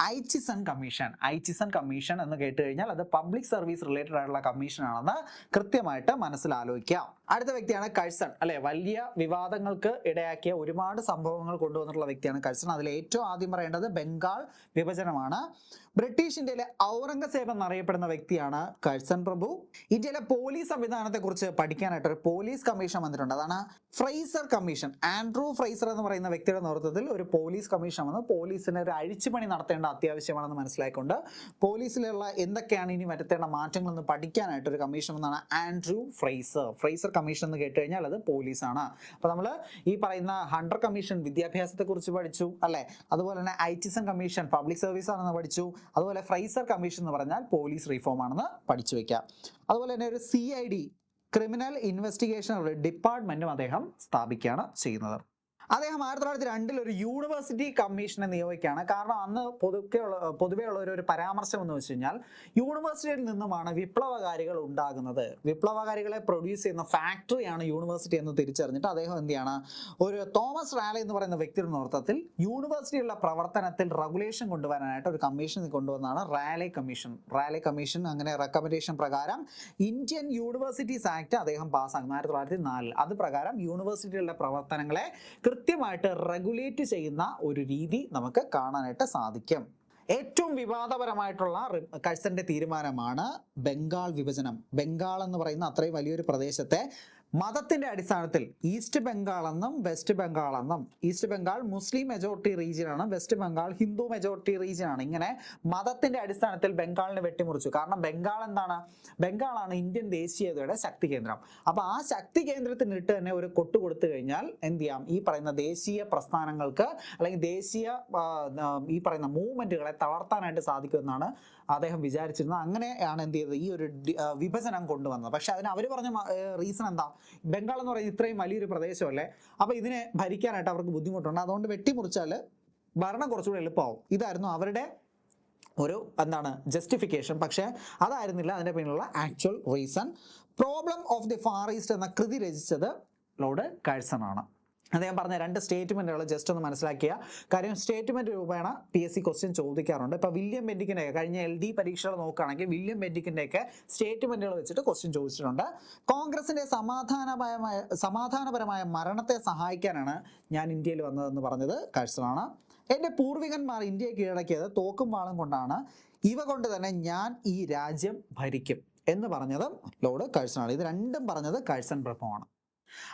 [SPEAKER 1] ഐച്ചിസൺ കമ്മീഷൻ. ഐച്ചിസൺ കമ്മീഷൻ എന്ന് കേട്ട് കഴിഞ്ഞാൽ അത് പബ്ലിക് സർവീസ് റിലേറ്റഡ് ആയിട്ടുള്ള കമ്മീഷൻ ആണെന്ന് കൃത്യമായിട്ട് മനസ്സിലാലോചിക്കാം. അടുത്ത വ്യക്തിയാണ് കഴ്സൺ. അല്ലെ? വലിയ വിവാദങ്ങൾക്ക് ഇടയാക്കിയ ഒരുപാട് സംഭവങ്ങൾ കൊണ്ടുവന്നിട്ടുള്ള വ്യക്തിയാണ് കഴ്സൺ. അതിൽ ഏറ്റവും ആദ്യം പറയേണ്ടത് ബംഗാൾ വിഭജനമാണ്. ബ്രിട്ടീഷ് ഇന്ത്യയിലെ ഔറംഗസേബ് എന്നറിയപ്പെടുന്ന വ്യക്തിയാണ് കഴ്സൺ പ്രഭു. ഇന്ത്യയിലെ പോലീസ് സംവിധാനത്തെക്കുറിച്ച് പഠിക്കാനായിട്ട് ഒരു പോലീസ് കമ്മീഷൻ വന്നിട്ടുണ്ട്. അതാണ് ഫ്രൈസർ കമ്മീഷൻ ആൻഡ്രൂ ഫ്രൈസർ എന്ന് പറയുന്ന വ്യക്തിയുടെ നേതൃത്വത്തിൽ ഒരു പോലീസ് കമ്മീഷൻ വന്ന് പോലീസിന് ഒരു അഴിച്ചുപണി നടത്തേണ്ട അത്യാവശ്യമാണെന്ന് മനസ്സിലാക്കിക്കൊണ്ട് പോലീസിലുള്ള എന്തൊക്കെയാണ് ഇനി വരുത്തേണ്ട മാറ്റങ്ങൾ എന്ന് പഠിക്കാനായിട്ട് ഒരു കമ്മീഷൻ വന്നാണ് ആൻഡ്രൂ ഫ്രൈസർ. ഫ്രൈസർ കമ്മീഷൻ എന്ന് കേട്ട് കഴിഞ്ഞാൽ അത് പോലീസാണ്. അപ്പൊ നമ്മൾ ഈ പറയുന്ന ഹണ്ടർ കമ്മീഷൻ വിദ്യാഭ്യാസത്തെക്കുറിച്ച് പഠിച്ചു അല്ലെ? അതുപോലെ തന്നെ ഐറ്റിസൺ കമ്മീഷൻ പബ്ലിക് സർവീസ് ആണെന്ന് പഠിച്ചു അതുപോലെ ഫ്രൈസർ കമ്മീഷൻ എന്ന് പറഞ്ഞാൽ പോലീസ് റീഫോം ആണെന്ന് പഠിച്ചു വെക്കാം. അതുപോലെ തന്നെ ഒരു C I D criminal investigation ഡിപ്പാർട്ട്മെന്റും അദ്ദേഹം സ്ഥാപിക്കുകയാണ് ചെയ്യുന്നത്. അദ്ദേഹം ആയിരത്തി തൊള്ളായിരത്തി രണ്ടിൽ ഒരു യൂണിവേഴ്സിറ്റി കമ്മീഷനെ നിയോഗിക്കുകയാണ്. കാരണം അന്ന് പൊതുക്കെയുള്ള പൊതുവെ ഉള്ള ഒരു- പരാമർശം എന്ന് വെച്ച് കഴിഞ്ഞാൽ യൂണിവേഴ്സിറ്റിയിൽ നിന്നുമാണ് വിപ്ലവകാരികൾ ഉണ്ടാകുന്നത്. വിപ്ലവകാരികളെ പ്രൊഡ്യൂസ് ചെയ്യുന്ന ഫാക്ടറിയാണ് യൂണിവേഴ്സിറ്റി എന്ന് തിരിച്ചറിഞ്ഞിട്ട് അദ്ദേഹം എന്ത് ഒരു തോമസ് റാലി എന്ന് പറയുന്ന വ്യക്തിയുടെ നേതൃത്വത്തിൽ യൂണിവേഴ്സിറ്റിയുള്ള പ്രവർത്തനത്തിൽ റെഗുലേഷൻ കൊണ്ടുവരാനായിട്ട് ഒരു കമ്മീഷൻ കൊണ്ടുവന്നതാണ് റാലെ കമ്മീഷൻ. റാലെ കമ്മീഷൻ അങ്ങനെ റെക്കമെൻഡേഷൻ പ്രകാരം ഇന്ത്യൻ യൂണിവേഴ്സിറ്റീസ് ആക്ട് അദ്ദേഹം പാസ്സാക്കുന്നു ആയിരത്തി തൊള്ളായിരത്തി നാലിൽ. അത് പ്രകാരം യൂണിവേഴ്സിറ്റികളുടെ പ്രവർത്തനങ്ങളെ കൃത്യമായിട്ട് റെഗുലേറ്റ് ചെയ്യുന്ന ഒരു രീതി നമുക്ക് കാണാനായിട്ട് സാധിക്കും. ഏറ്റവും വിവാദപരമായിട്ടുള്ള കഴ്സന്റെ തീരുമാനമാണ് ബംഗാൾ വിഭജനം. ബംഗാൾ എന്ന് പറയുന്ന അത്രയും വലിയൊരു പ്രദേശത്തെ മതത്തിന്റെ അടിസ്ഥാനത്തിൽ ഈസ്റ്റ് ബംഗാൾ എന്നും വെസ്റ്റ് ബംഗാൾ എന്നും. East Bengal Muslim majority region ആണ് west Bengal Hindu majority region ആണ്. ഇങ്ങനെ മതത്തിന്റെ അടിസ്ഥാനത്തിൽ ബംഗാളിനെ വെട്ടിമുറിച്ചു. കാരണം ബംഗാൾ എന്താണ്? ബംഗാളാണ് ഇന്ത്യൻ ദേശീയതയുടെ ശക്തി കേന്ദ്രം. അപ്പോൾ ആ ശക്തി കേന്ദ്രത്തിനിട്ട് തന്നെ ഒരു കൊട്ടു കൊടുത്തു കഴിഞ്ഞാൽ എന്ത് ചെയ്യാം? ഈ പറയുന്ന ദേശീയ പ്രസ്ഥാനങ്ങൾക്ക് അല്ലെങ്കിൽ ദേശീയ ഈ പറയുന്ന മൂവ്മെന്റുകളെ തളർത്താനായിട്ട് സാധിക്കുമെന്നാണ് അദ്ദേഹം വിചാരിച്ചിരുന്നത്. അങ്ങനെയാണ് എന്ത് ചെയ്തത്? ഈ ഒരു വിഭജനം കൊണ്ടുവന്നത്. പക്ഷെ അതിന് അവർ പറഞ്ഞ റീസൺ എന്താ? ബംഗാൾ എന്ന് പറയുന്നത് ഇത്രയും വലിയൊരു പ്രദേശമല്ലേ? അപ്പോൾ ഇതിനെ ഭരിക്കാനായിട്ട് അവർക്ക് ബുദ്ധിമുട്ടുണ്ട്. അതുകൊണ്ട് വെട്ടിമുറിച്ചാൽ ഭരണം കുറച്ചുകൂടി എളുപ്പമാവും. ഇതായിരുന്നു അവരുടെ ഒരു എന്താണ് ജസ്റ്റിഫിക്കേഷൻ പക്ഷേ അതായിരുന്നില്ല. അതിന്റെ പിന്നിലുള്ള actual reason problem of the far east എന്ന കൃതി രചിച്ചത് ലോഡ് കഴ്സൺ ആണ് അദ്ദേഹം പറഞ്ഞ രണ്ട് സ്റ്റേറ്റ്മെന്റുകൾ ജസ്റ്റ് ഒന്ന് മനസ്സിലാക്കിയ. കാര്യം സ്റ്റേറ്റ്മെന്റ് രൂപേണ പി എസ് സി ക്വസ്റ്റ്യൻ ചോദിക്കാറുണ്ട്. ഇപ്പോൾ വില്യം ബെൻഡിക്കിന്റെ കഴിഞ്ഞ എൽ ഡി പരീക്ഷകൾ നോക്കുകയാണെങ്കിൽ വില്യം ബെൻഡിക്കിന്റെയൊക്കെ സ്റ്റേറ്റ്മെന്റുകൾ വെച്ചിട്ട് ക്വസ്റ്റ്യൻ ചോദിച്ചിട്ടുണ്ട്. കോൺഗ്രസിന്റെ സമാധാനപരമായ സമാധാനപരമായ മരണത്തെ സഹായിക്കാനാണ് ഞാൻ ഇന്ത്യയിൽ വന്നതെന്ന് പറഞ്ഞത് കഴ്സണാണ്. എന്റെ പൂർവികന്മാർ ഇന്ത്യയെ കീഴടക്കിയത് തോക്കും വാളും കൊണ്ടാണ്. ഇവ കൊണ്ട് തന്നെ ഞാൻ ഈ രാജ്യം ഭരിക്കും എന്ന് പറഞ്ഞത് ലോർഡ് കഴ്സണാണ്. ഇത് രണ്ടും പറഞ്ഞത് കഴ്സൺ പ്രഭുവാണ്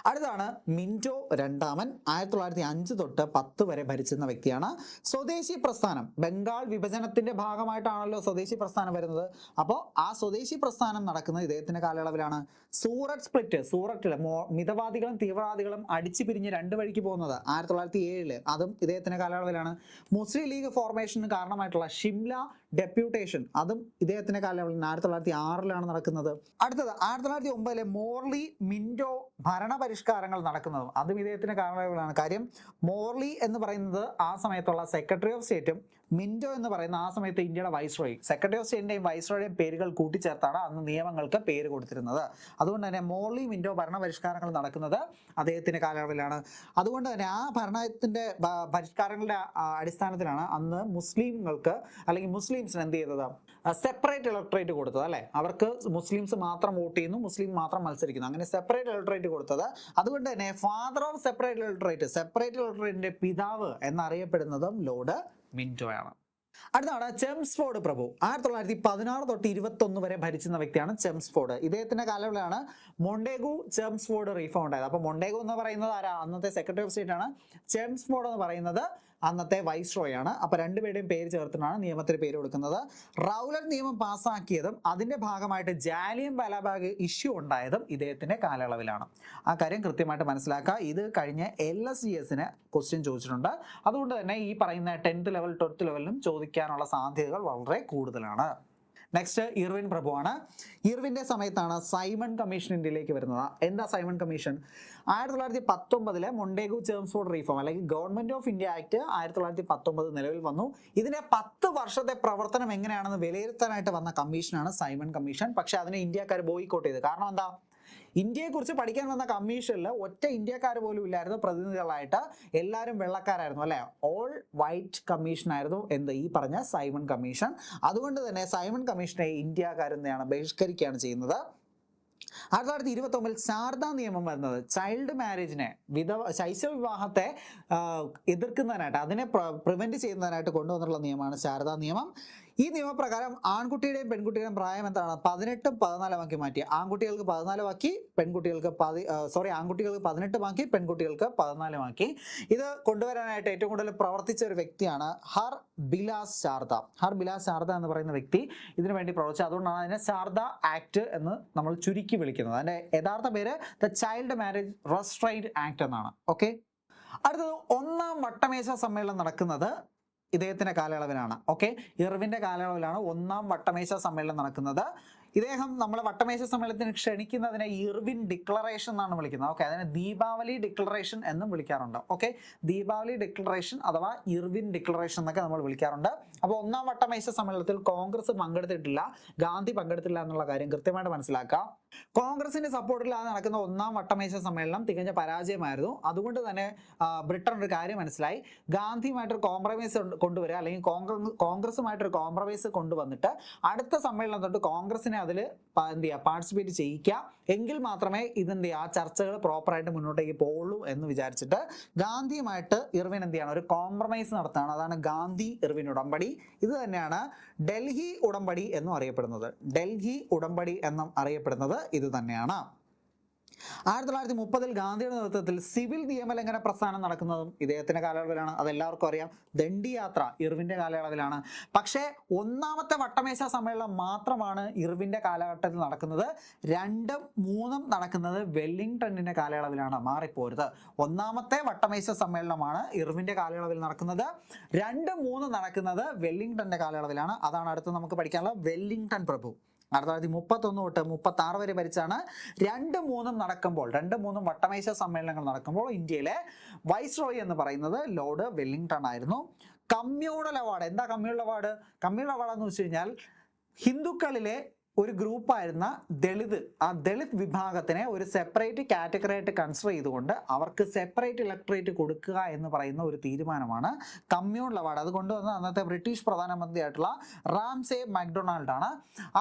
[SPEAKER 1] അടുത്താണ് മിന്റോ രണ്ടാമൻ. ആയിരത്തി തൊള്ളായിരത്തി അഞ്ച് തൊട്ട് പത്ത് വരെ ഭരിച്ചിരുന്ന വ്യക്തിയാണ് സ്വദേശി പ്രസ്ഥാനം. ബംഗാൾ വിഭജനത്തിന്റെ ഭാഗമായിട്ടാണല്ലോ സ്വദേശി പ്രസ്ഥാനം വരുന്നത്. അപ്പോൾ ആ സ്വദേശി പ്രസ്ഥാനം നടക്കുന്നത് ഇദ്ദേഹത്തിന്റെ കാലയളവിലാണ്. സൂററ്റ് സ്പ്ലിറ്റ് സൂററ്റിൽ മിതവാദികളും തീവ്രവാദികളും അടിച്ചു പിരിഞ്ഞ് രണ്ട് വഴിക്ക് പോകുന്നത് ആയിരത്തി തൊള്ളായിരത്തി ഏഴിൽ അതും ഇദ്ദേഹത്തിന്റെ കാലയളവിലാണ്. മുസ്ലിം ലീഗ് ഫോർമേഷന് കാരണമായിട്ടുള്ള ഷിംല ഡെപ്യൂട്ടേഷൻ അതും ഇദ്ദേഹത്തിന്റെ കാലയളവിൽ ആയിരത്തി തൊള്ളായിരത്തി ആറിലാണ് നടക്കുന്നത്. അടുത്തത് ആയിരത്തി തൊള്ളായിരത്തി ഒമ്പതിലെ മോർലി മിൻഡോ ഭരണപരിഷ്കാരങ്ങൾ നടക്കുന്നതും. അതും ഇദ്ദേഹത്തിന്റെ കാലയളവിലാണ്. കാര്യം മോർലി എന്ന് പറയുന്നത് ആ സമയത്തുള്ള സെക്രട്ടറി ഓഫ് സ്റ്റേറ്റും മിൻഡോ എന്ന് പറയുന്ന ആ സമയത്ത് ഇന്ത്യയുടെ വൈസ്രോയി സെക്രട്ടറി ഓഫ് സ്റ്റേറ്റിന്റെയും വൈസ്രോയുടെയും പേരുകൾ കൂട്ടിച്ചേർത്താണ് അന്ന് നിയമങ്ങൾക്ക് പേര് കൊടുത്തിരുന്നത്. അതുകൊണ്ട് തന്നെ മോളി മിൻഡോ ഭരണപരിഷ്കാരങ്ങൾ നടക്കുന്നത് അദ്ദേഹത്തിന്റെ കാലയളവിലാണ്. അതുകൊണ്ട് തന്നെ ആ ഭരണത്തിന്റെ പരിഷ്കാരങ്ങളുടെ അടിസ്ഥാനത്തിലാണ് അന്ന് മുസ്ലിങ്ങൾക്ക് അല്ലെങ്കിൽ മുസ്ലിംസിന് എന്ത് ചെയ്തത്? സെപ്പറേറ്റ് ഇലക്ട്രേറ്റ് കൊടുത്തത് അല്ലേ? അവർക്ക് മുസ്ലിംസ് മാത്രം വോട്ട് ചെയ്യുന്നു മുസ്ലിം മാത്രം മത്സരിക്കുന്നു. അങ്ങനെ സെപ്പറേറ്റ് ഇലക്ട്രേറ്റ് കൊടുത്തത്. അതുകൊണ്ട് തന്നെ father of separate electorate separate ഇലക്ട്രേറ്റിന്റെ പിതാവ് എന്നറിയപ്പെടുന്നതും ലോർഡ് മിന്റോയാണ്. അടുത്താണ് ചെംസ്ഫോർഡ് പ്രഭു. ആയിരത്തി തൊള്ളായിരത്തി പതിനാറ് തൊട്ട് ഇരുപത്തി ഒന്ന് വരെ ഭരിച്ചിരുന്ന വ്യക്തിയാണ് ചെംസ്ഫോർഡ് ഇദ്ദേഹത്തിന്റെ കാലയളവിലാണ് മൊണ്ടേഗു ചെംസ്ഫോർഡ് റീഫോം ഉണ്ടായത് അപ്പോൾ മൊണ്ടേഗു എന്ന് പറയുന്നത് ആരാ? അന്നത്തെ സെക്രട്ടറി ഓഫ് സ്റ്റേറ്റ് ആണ്. ചെംസ്ഫോർഡ് എന്ന് പറയുന്നത് അന്നത്തെ വൈസ്രോയ് ആണ് അപ്പൊ രണ്ടുപേരുടെയും പേര് ചേർത്തിട്ടാണ് നിയമത്തിന് പേര് കൊടുക്കുന്നത്. റൗലർ നിയമം പാസ്സാക്കിയതും അതിന്റെ ഭാഗമായിട്ട് ജാലിയൻ ബലാബാഗ് ഇഷ്യൂ ഉണ്ടായതും ഇദ്ദേഹത്തിന്റെ കാലയളവിലാണ്. ആ കാര്യം കൃത്യമായിട്ട് മനസ്സിലാക്കുക. ഇത് കഴിഞ്ഞ എൽ എസ് ജി എസിന് ക്വസ്റ്റ്യൻ ചോദിച്ചിട്ടുണ്ട്. അതുകൊണ്ട് തന്നെ ഈ പറയുന്ന ടെൻത്ത് ലെവൽ ട്വൽത്ത് ലെവലിലും ചോദിക്കാനുള്ള സാധ്യതകൾ വളരെ കൂടുതലാണ്. നെക്സ്റ്റ് ഇർവിൻ പ്രഭുവാണ്. ഇർവിന്റെ സമയത്താണ് സൈമൺ കമ്മീഷൻ ഇന്ത്യയിലേക്ക് വരുന്നത്. എന്താ സൈമൺ കമ്മീഷൻ? ആയിരത്തി തൊള്ളായിരത്തി പത്തൊമ്പതിലെ മൊണ്ടേഗു ചേംസ്ഫോർഡ് റീഫോം അല്ലെങ്കിൽ ഗവൺമെന്റ് ഓഫ് ഇന്ത്യ ആക്ട് ആയിരത്തി തൊള്ളായിരത്തി പത്തൊമ്പത് നിലവിൽ വന്നു. ഇതിന്റെ പത്ത് വർഷത്തെ പ്രവർത്തനം എങ്ങനെയാണെന്ന് വിലയിരുത്താനായിട്ട് വന്ന കമ്മീഷനാണ് സൈമൺ കമ്മീഷൻ. പക്ഷേ അതിനെ ഇന്ത്യക്കാർ ബോയ്ക്കോട്ട് ചെയ്ത്. കാരണം എന്താ? ഇന്ത്യയെക്കുറിച്ച് പഠിക്കാൻ വന്ന കമ്മീഷനിൽ ഒറ്റ ഇന്ത്യക്കാർ പോലും ഇല്ലായിരുന്നു പ്രതിനിധികളായിട്ട്. എല്ലാവരും വെള്ളക്കാരായിരുന്നു അല്ലേ? ഓൾ വൈറ്റ് കമ്മീഷൻ ആയിരുന്നു എന്ത്? ഈ പറഞ്ഞ സൈമൺ കമ്മീഷൻ അതുകൊണ്ട് തന്നെ സൈമൺ കമ്മീഷനെ ഇന്ത്യക്കാരെന്താണ് ബഹിഷ്കരിക്കുകയാണ് ചെയ്യുന്നത്. ആയിരത്തി തൊള്ളായിരത്തി ഇരുപത്തി ഒമ്പതിൽ ശാരദാ നിയമം വരുന്നത്. ചൈൽഡ് മാരേജിനെ വിധവ ശൈശവ വിവാഹത്തെ എതിർക്കുന്നതിനായിട്ട് അതിനെ പ്രിവെന്റ് ചെയ്യുന്നതിനായിട്ട് കൊണ്ടുവന്നിട്ടുള്ള നിയമമാണ് ശാരദാ നിയമം. ഈ നിയമപ്രകാരം ആൺകുട്ടിയുടെയും പെൺകുട്ടിയുടെയും പ്രായം എന്താണ്? പതിനെട്ടും പതിനാലും ആക്കി മാറ്റി. ആൺകുട്ടികൾക്ക് പതിനാലുമാക്കി പെൺകുട്ടികൾക്ക് പതി സോറി ആൺകുട്ടികൾക്ക് പതിനെട്ടും ആക്കി പെൺകുട്ടികൾക്ക് പതിനാലും ആക്കി. ഇത് കൊണ്ടുവരാനായിട്ട് ഏറ്റവും കൂടുതൽ പ്രവർത്തിച്ച ഒരു വ്യക്തിയാണ് ഹർ ബിലാസ് ശാർദ. ഹർ ബിലാസ് ശാർദ എന്ന് പറയുന്ന വ്യക്തി ഇതിനു വേണ്ടി പ്രവർത്തിച്ചത് അതുകൊണ്ടാണ് അതിനെ ശാർദ ആക്ട് എന്ന് നമ്മൾ ചുരുക്കി വിളിക്കുന്നത്. അതിന്റെ യഥാർത്ഥ പേര് the child marriage restraint act എന്നാണ്. ഓക്കെ? അടുത്തത് ഒന്നാം വട്ടമേശ സമ്മേളനം നടക്കുന്നത് ഇദ്ദേഹത്തിന്റെ കാലയളവിലാണ്. ഓക്കെ ഇർവിന്റെ കാലയളവിലാണ് ഒന്നാം വട്ടമേശ സമ്മേളനം നടക്കുന്നത്. ഇദ്ദേഹം നമ്മളെ വട്ടമേശ സമ്മേളനത്തിന് ക്ഷണിക്കുന്നതിനെ ഇർവിൻ ഡിക്ലറേഷൻ എന്നാണ് വിളിക്കുന്നത്. ഓക്കെ അതിനെ ദീപാവലി ഡിക്ലറേഷൻ എന്നും വിളിക്കാറുണ്ട്. ഓക്കെ ദീപാവലി ഡിക്ലറേഷൻ അഥവാ ഇർവിൻ ഡിക്ലറേഷൻ എന്നൊക്കെ നമ്മൾ വിളിക്കാറുണ്ട്. അപ്പോൾ ഒന്നാം വട്ടമേശ സമ്മേളനത്തിൽ കോൺഗ്രസ് പങ്കെടുത്തിട്ടില്ല. ഗാന്ധി പങ്കെടുത്തില്ല എന്നുള്ള കാര്യം കൃത്യമായിട്ട് മനസ്സിലാക്കുക കോൺഗ്രസിന്റെ സപ്പോർട്ടില്ലാതെ നടക്കുന്ന ഒന്നാം വട്ടമേശ സമ്മേളനം തികഞ്ഞ പരാജയമായിരുന്നു. അതുകൊണ്ട് തന്നെ ബ്രിട്ടൻ ഒരു കാര്യം മനസ്സിലായി. ഗാന്ധിയുമായിട്ടൊരു കോംപ്രമൈസ് കൊണ്ടുവരിക അല്ലെങ്കിൽ കോൺഗ്രസ് കോൺഗ്രസുമായിട്ടൊരു കോംപ്രമൈസ് കൊണ്ടുവന്നിട്ട് അടുത്ത സമ്മേളനം തൊട്ട് കോൺഗ്രസിനെ അതിൽ എന്ത് ചെയ്യുക പാർട്ടിസിപ്പേറ്റ് ചെയ്യിക്കുക. എങ്കിൽ മാത്രമേ ഇതെന്ത് ചെയ്യുക ആ ചർച്ചകൾ പ്രോപ്പറായിട്ട് മുന്നോട്ടേക്ക് പോകുള്ളൂ എന്ന് വിചാരിച്ചിട്ട് ഗാന്ധിയുമായിട്ട് ഇർവിൻ എന്ത് ചെയ്യണം ഒരു കോംപ്രമൈസ് നടത്തുകയാണ്. അതാണ് ഗാന്ധി ഇർവിൻ ഉടമ്പടി. ഇത് തന്നെയാണ് ഡൽഹി ഉടമ്പടി എന്നും അറിയപ്പെടുന്നത്. ഡൽഹി ഉടമ്പടി എന്നും അറിയപ്പെടുന്നത്. ഇത് തന്നെയാണ്. ആയിരത്തി തൊള്ളായിരത്തി മുപ്പതിൽ ഗാന്ധിയുടെ നേതൃത്വത്തിൽ സിവിൽ നിയമലംഘന പ്രസ്ഥാനം നടക്കുന്നതും ഇദ്ദേഹത്തിന്റെ കാലയളവിലാണ്. അതെല്ലാവർക്കും അറിയാം. ദണ്ഡി യാത്ര ഇർവിന്റെ കാലയളവിലാണ്. പക്ഷേ ഒന്നാമത്തെ വട്ടമേശ സമ്മേളനം മാത്രമാണ് ഇർവിന്റെ കാലഘട്ടത്തിൽ നടക്കുന്നത്. രണ്ടും മൂന്നും നടക്കുന്നത് വെല്ലിംഗ്ടണിന്റെ കാലയളവിലാണ്. മാറിപ്പോരുത്. ഒന്നാമത്തെ വട്ടമേശ സമ്മേളനമാണ് ഇർവിന്റെ കാലയളവിൽ നടക്കുന്നത്. രണ്ടും മൂന്നും നടക്കുന്നത് വെല്ലിംഗ്ടന്റെ കാലയളവിലാണ്. അതാണ് അടുത്ത് നമുക്ക് പഠിക്കാനുള്ള വെല്ലിംഗ്ടൺ പ്രഭു. ആയിരത്തി തൊള്ളായിരത്തി മുപ്പത്തൊന്ന് തൊട്ട് മുപ്പത്തി ആറ് വരെ ഭരിച്ചാണ്. രണ്ട് മൂന്നും നടക്കുമ്പോൾ രണ്ട് മൂന്നും വട്ടമേശ സമ്മേളനങ്ങൾ നടക്കുമ്പോൾ ഇന്ത്യയിലെ വൈസ്രോയി എന്ന് പറയുന്നത് ലോർഡ് വെല്ലിംഗ്ടൺ ആയിരുന്നു. കമ്മ്യൂണൽ അവാർഡ് എന്താ കമ്മ്യൂണൽ അവാർഡ് കമ്മ്യൂണൽ അവാർഡ് എന്ന് വെച്ച് കഴിഞ്ഞാൽ ഹിന്ദുക്കളിലെ ഒരു ഗ്രൂപ്പായിരുന്ന ദളിത് ആ ദളിത് വിഭാഗത്തിനെ ഒരു സെപ്പറേറ്റ് കാറ്റഗറി ആയിട്ട് കൺസിഡർ ചെയ്തുകൊണ്ട് അവർക്ക് സെപ്പറേറ്റ് ഇലക്ട്രേറ്റ് കൊടുക്കുക എന്ന് പറയുന്ന ഒരു തീരുമാനമാണ് കമ്മ്യൂൺ അവാർഡ് അത് കൊണ്ടുവന്ന അന്നത്തെ ബ്രിട്ടീഷ് പ്രധാനമന്ത്രിയായിട്ടുള്ള റാംസേ മക്ഡൊണാൾഡ് ആണ്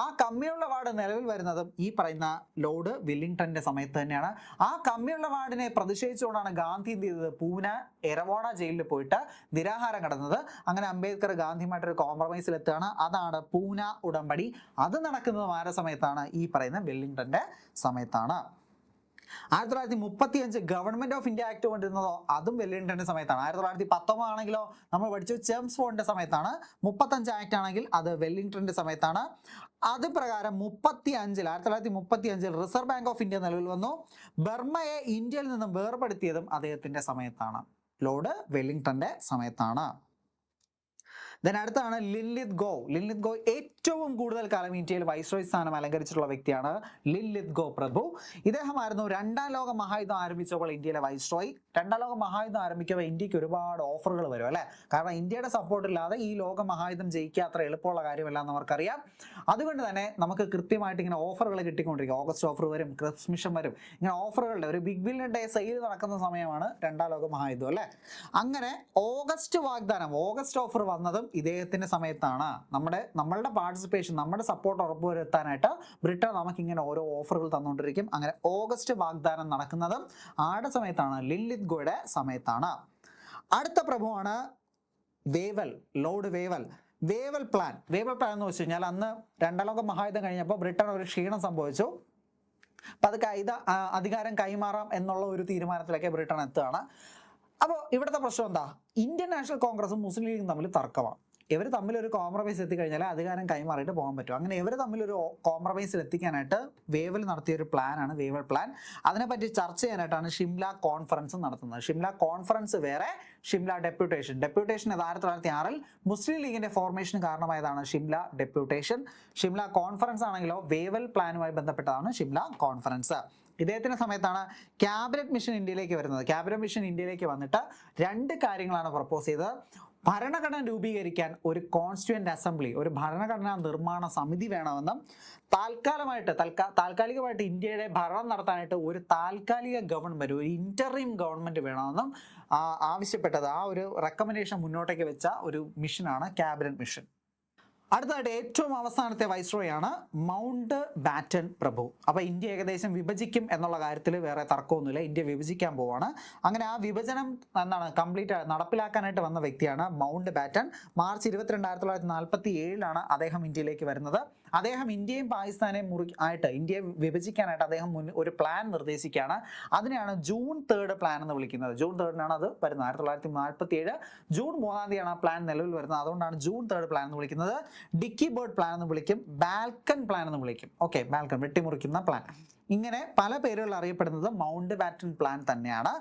[SPEAKER 1] ആ കമ്മ്യൂൺ അവാർഡ് നിലവിൽ വരുന്നതും ഈ പറയുന്ന ലോർഡ് വില്ലിംഗ്ടന്റെ സമയത്ത് തന്നെയാണ്. ആ കമ്മ്യൂൺ അവാർഡിനെ പ്രതിഷേധിച്ചുകൊണ്ടാണ് ഗാന്ധി എന്ത് ചെയ്തത്? പൂന എറവോണ ജയിലിൽ പോയിട്ട് നിരാഹാരം കടന്നത്. അങ്ങനെ അംബേദ്കർ ഗാന്ധിയുമായിട്ടൊരു കോംപ്രമൈസിലെത്തുകയാണ് അതാണ് പൂന ഉടമ്പടി. അത് നടക്കുന്നതും ആരുടെ സമയത്താണ് ഈ പറയുന്ന വെല്ലിംഗ്ടന്റെ സമയത്താണ്. ആയിരത്തി തൊള്ളായിരത്തി മുപ്പത്തി അഞ്ച് ഗവൺമെന്റ് ഓഫ് ഇന്ത്യ ആക്ട് കൊണ്ടിരുന്നതോ അതും വെല്ലിംഗ്ടന്റെ സമയത്താണ്. ആയിരത്തി തൊള്ളായിരത്തി പത്തൊമ്പത് ആണെങ്കിലോ നമ്മൾ പഠിച്ചു ചേംസ് ഫോണിന്റെ സമയത്താണ്. മുപ്പത്തഞ്ച് ആക്ട് ആണെങ്കിൽ അത് വെല്ലിംഗ്ടന്റെ സമയത്താണ്. അത് പ്രകാരം മുപ്പത്തി അഞ്ചിൽ ആയിരത്തി തൊള്ളായിരത്തി മുപ്പത്തി അഞ്ചിൽ റിസർവ് ബാങ്ക് ഓഫ് ഇന്ത്യ നിലവിൽ വന്നു. ബർമയെ ഇന്ത്യയിൽ നിന്നും വേർപെടുത്തിയതും അദ്ദേഹത്തിന്റെ സമയത്താണ്. ലോർഡ് വെല്ലിംഗ്ടന്റെ സമയത്താണ്. ദെൻ അടുത്താണ് ലില്ലിത് ഗോ ലില്ലിത് ഗോ ഏറ്റവും കൂടുതൽ കാലം ഇന്ത്യയിൽ വൈസ്രോയ് സ്ഥാനം അലങ്കരിച്ചിട്ടുള്ള വ്യക്തിയാണ് ലില്ലിത് ഗോ പ്രഭു ഇദ്ദേഹമായിരുന്നു രണ്ടാം ലോക മഹായുദ്ധം ആരംഭിച്ചപ്പോൾ ഇന്ത്യയിലെ വൈസ്രോയ് രണ്ടാം ലോക മഹായുദ്ധം ആരംഭിക്കുമ്പോൾ ഇന്ത്യയ്ക്ക് ഒരുപാട് ഓഫറുകൾ വരും അല്ലേ? കാരണം ഇന്ത്യയുടെ സപ്പോർട്ട് ഇല്ലാതെ ഈ ലോക മഹായുദ്ധം ജയിക്കുക അത്ര എളുപ്പമുള്ള കാര്യമല്ല എന്ന് അവർക്കറിയാം. അതുകൊണ്ട് തന്നെ നമുക്ക് കൃത്യമായിട്ട് ഇങ്ങനെ ഓഫറുകൾ കിട്ടിക്കൊണ്ടിരിക്കും. ഓഗസ്റ്റ് ഓഫർ വരും ക്രിസ്മിഷൻ മിഷൻ വരും. ഇങ്ങനെ ഓഫറുകളുടെ ഒരു ബിഗ് ബില്യൺ ഡേ സെയിൽ നടക്കുന്ന സമയമാണ് രണ്ടാം ലോക മഹായുദ്ധം അല്ലേ? അങ്ങനെ ഓഗസ്റ്റ് വാഗ്ദാനം ഓഗസ്റ്റ് ഓഫർ വന്നതും ഇദ്ദേഹത്തിന്റെ സമയത്താണ്. നമ്മുടെ നമ്മളുടെ പാർട്ടിസിപ്പേഷൻ നമ്മുടെ സപ്പോർട്ട് ഉറപ്പുവരുത്താനായിട്ട് ബ്രിട്ടൻ നമുക്ക് ഇങ്ങനെ ഓരോ ഓഫറുകൾ തന്നുകൊണ്ടിരിക്കും. അങ്ങനെ ഓഗസ്റ്റ് വാഗ്ദാനം നടക്കുന്നതും ആടെ സമയത്താണ്? ലില്ലിത് ഗോയുടെ സമയത്താണ്. അടുത്ത പ്രഭുവാണ് Wavell Lord Wavell. Wavell plan. Wavell plan എന്ന് വെച്ച് കഴിഞ്ഞാൽ അന്ന് രണ്ടാം ലോക മഹായുദ്ധം കഴിഞ്ഞപ്പോൾ ബ്രിട്ടൻ ഒരു ക്ഷീണം സംഭവിച്ചു. അപ്പം അത് കൈത അധികാരം കൈമാറാം എന്നുള്ള ഒരു തീരുമാനത്തിലേക്ക് ബ്രിട്ടൻ എത്തുകയാണ്. അപ്പോൾ ഇവിടുത്തെ പ്രശ്നം എന്താ? ഇന്ത്യൻ നാഷണൽ കോൺഗ്രസും മുസ്ലിം ലീഗും തമ്മിൽ തർക്കമാണ്. ഇവർ തമ്മിൽ ഒരു കോംപ്രമൈസ് എത്തിക്കഴിഞ്ഞാൽ അധികാരം കൈമാറിയിട്ട് പോകാൻ പറ്റും. അങ്ങനെ ഇവർ തമ്മിൽ ഒരു കോംപ്രമൈസിൽ എത്തിക്കാനായിട്ട് വേവൽ നടത്തിയ ഒരു പ്ലാനാണ് വേവൽ പ്ലാൻ അതിനെപ്പറ്റി ചർച്ച ചെയ്യാനായിട്ടാണ് ഷിംല കോൺഫറൻസ് നടത്തുന്നത്. ഷിംല കോൺഫറൻസ് വേറെ ഷിംല ഡെപ്യൂട്ടേഷൻ ഡെപ്യൂട്ടേഷൻ ആയിരത്തി തൊള്ളായിരത്തി ആറിൽ മുസ്ലിം ലീഗിന്റെ ഫോർമേഷൻ കാരണമായതാണ് ഷിംല ഡെപ്യൂട്ടേഷൻ ഷിംല കോൺഫറൻസ് ആണെങ്കിലോ വേവൽ പ്ലാനുമായി ബന്ധപ്പെട്ടതാണ് ഷിംല കോൺഫറൻസ് ഇദ്ദേഹത്തിന്റെ സമയത്താണ് ക്യാബിനറ്റ് മിഷൻ ഇന്ത്യയിലേക്ക് വരുന്നത്. ക്യാബിനറ്റ് മിഷൻ ഇന്ത്യയിലേക്ക് വന്നിട്ട് രണ്ട് കാര്യങ്ങളാണ് പ്രപ്പോസ് ചെയ്തത്. ഭരണഘടന രൂപീകരിക്കാൻ ഒരു കോൺസ്റ്റിറ്റ്യൂന്റ് അസംബ്ലി ഒരു ഭരണഘടനാ നിർമ്മാണ സമിതി വേണമെന്നും താൽക്കാലമായിട്ട് തൽക്കാ താൽക്കാലികമായിട്ട് ഇന്ത്യയുടെ ഭരണം നടത്താനായിട്ട് ഒരു താൽക്കാലിക ഗവൺമെന്റ് ഒരു ഇന്റർറീം ഗവൺമെന്റ് വേണമെന്നും ആവശ്യപ്പെട്ടത്. ആ ഒരു റെക്കമെൻഡേഷൻ മുന്നോട്ടേക്ക് വെച്ച ഒരു മിഷനാണ് ക്യാബിനറ്റ് മിഷൻ അടുത്തതായിട്ട് ഏറ്റവും അവസാനത്തെ വൈസ്രോയാണ് മൗണ്ട് ബാറ്റൺ പ്രഭു. അപ്പോൾ ഇന്ത്യ ഏകദേശം വിഭജിക്കും എന്നുള്ള കാര്യത്തിൽ വേറെ തർക്കമൊന്നുമില്ല. ഇന്ത്യ വിഭജിക്കാൻ പോവാണ്. അങ്ങനെ ആ വിഭജനം എന്താണ് കംപ്ലീറ്റ് നടപ്പിലാക്കാനായിട്ട് വന്ന വ്യക്തിയാണ് മൗണ്ട് ബാറ്റൺ മാർച്ച് ഇരുപത്തിരണ്ട് ആയിരത്തി തൊള്ളായിരത്തി നാൽപ്പത്തി ഏഴിലാണ് അദ്ദേഹം ഇന്ത്യയിലേക്ക് വരുന്നത്. അദ്ദേഹം ഇന്ത്യയും പാകിസ്ഥാനെയും മുറി ആയിട്ട് ഇന്ത്യയെ വിഭജിക്കാനായിട്ട് അദ്ദേഹം മുൻ ഒരു പ്ലാൻ നിർദ്ദേശിക്കുകയാണ്. അതിനെയാണ് ജൂൺ തേർഡ് പ്ലാൻ എന്ന് വിളിക്കുന്നത്. ജൂൺ തേർഡിനാണ് അത് വരുന്നത്. ആയിരത്തി തൊള്ളായിരത്തി നാൽപ്പത്തി ഏഴ് ജൂൺ മൂന്നാം തീയതിയാണ് ആ പ്ലാൻ നിലവിൽ വരുന്നത്. അതുകൊണ്ടാണ് ജൂൺ തേർഡ് പ്ലാൻ എന്ന് വിളിക്കുന്നത്. ഡിക്കി ബേർഡ് പ്ലാൻ എന്ന് വിളിക്കും. ബാൽക്കൻ പ്ലാൻ എന്ന് വിളിക്കും. ഓക്കെ ബാൽക്കൺ വെട്ടിമുറിക്കുന്ന പ്ലാൻ ഇങ്ങനെ പല പേരുകളിൽ അറിയപ്പെടുന്നത് മൗണ്ട് ബാറ്റൺ പ്ലാൻ തന്നെയാണ്.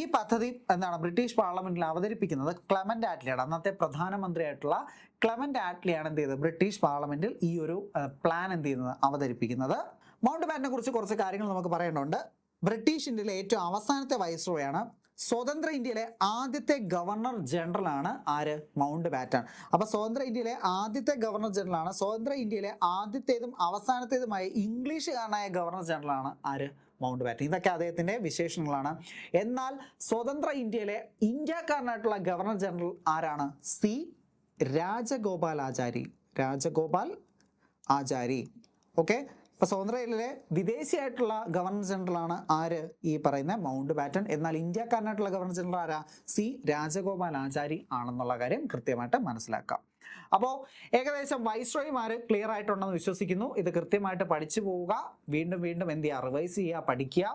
[SPEAKER 1] ഈ പദ്ധതി എന്താണ് ബ്രിട്ടീഷ് പാർലമെന്റിൽ അവതരിപ്പിക്കുന്നത് ക്ലമന്റ് ആറ്റ്ലിയാണ്. അന്നത്തെ പ്രധാനമന്ത്രിയായിട്ടുള്ള ക്ലമന്റ് ആറ്റ്ലിയാണ് എന്ത് ചെയ്തത്? ബ്രിട്ടീഷ് പാർലമെന്റിൽ ഈ ഒരു പ്ലാൻ എന്ത് ചെയ്യുന്നത്? അവതരിപ്പിക്കുന്നത്. മൗണ്ട് ബാറ്റിനെ കുറിച്ച് കുറച്ച് കാര്യങ്ങൾ നമുക്ക് പറയേണ്ടതുണ്ട് ബ്രിട്ടീഷ് ഇന്ത്യയിലെ ഏറ്റവും അവസാനത്തെ വൈസ്രോയാണ് സ്വതന്ത്ര ഇന്ത്യയിലെ ആദ്യത്തെ ഗവർണർ ജനറൽ ആണ് ആര്? മൗണ്ട് ബാറ്റൺ അപ്പൊ സ്വതന്ത്ര ഇന്ത്യയിലെ ആദ്യത്തെ ഗവർണർ ജനറൽ ആണ്. സ്വതന്ത്ര ഇന്ത്യയിലെ ആദ്യത്തേതും അവസാനത്തേതുമായ ഇംഗ്ലീഷുകാരനായ ഗവർണർ ജനറൽ ആണ് ആര്? മൗണ്ട് ബാറ്റൺ ഇതൊക്കെ അദ്ദേഹത്തിന്റെ വിശേഷങ്ങളാണ്. എന്നാൽ സ്വതന്ത്ര ഇന്ത്യയിലെ ഇന്ത്യക്കാരനായിട്ടുള്ള ഗവർണർ ജനറൽ ആരാണ്? സി. രാജഗോപാൽ ആചാരി. രാജഗോപാൽ ആചാരി. ഓക്കെ? അപ്പൊ സ്വതന്ത്ര ഇന്ത്യയിലെ വിദേശിയായിട്ടുള്ള ഗവർണർ ജനറലാണ് ആര് ഈ പറയുന്ന മൗണ്ട് ബാറ്റൺ എന്നാൽ ഇന്ത്യക്കാരനായിട്ടുള്ള ഗവർണർ ജനറൽ ആരാ? സി രാജഗോപാൽ ആചാരി ആണെന്നുള്ള കാര്യം കൃത്യമായിട്ട് മനസ്സിലാക്കാം. അപ്പോൾ ഏകദേശം വൈസ്രോയിമാർ ക്ലിയർ ആയിട്ടുണ്ടെന്ന് വിശ്വസിക്കുന്നു. ഇത് കൃത്യമായിട്ട് പഠിച്ചു പോവുക. വീണ്ടും വീണ്ടും എന്ത് ചെയ്യുക? റിവൈസ് ചെയ്യുക പഠിക്കുക.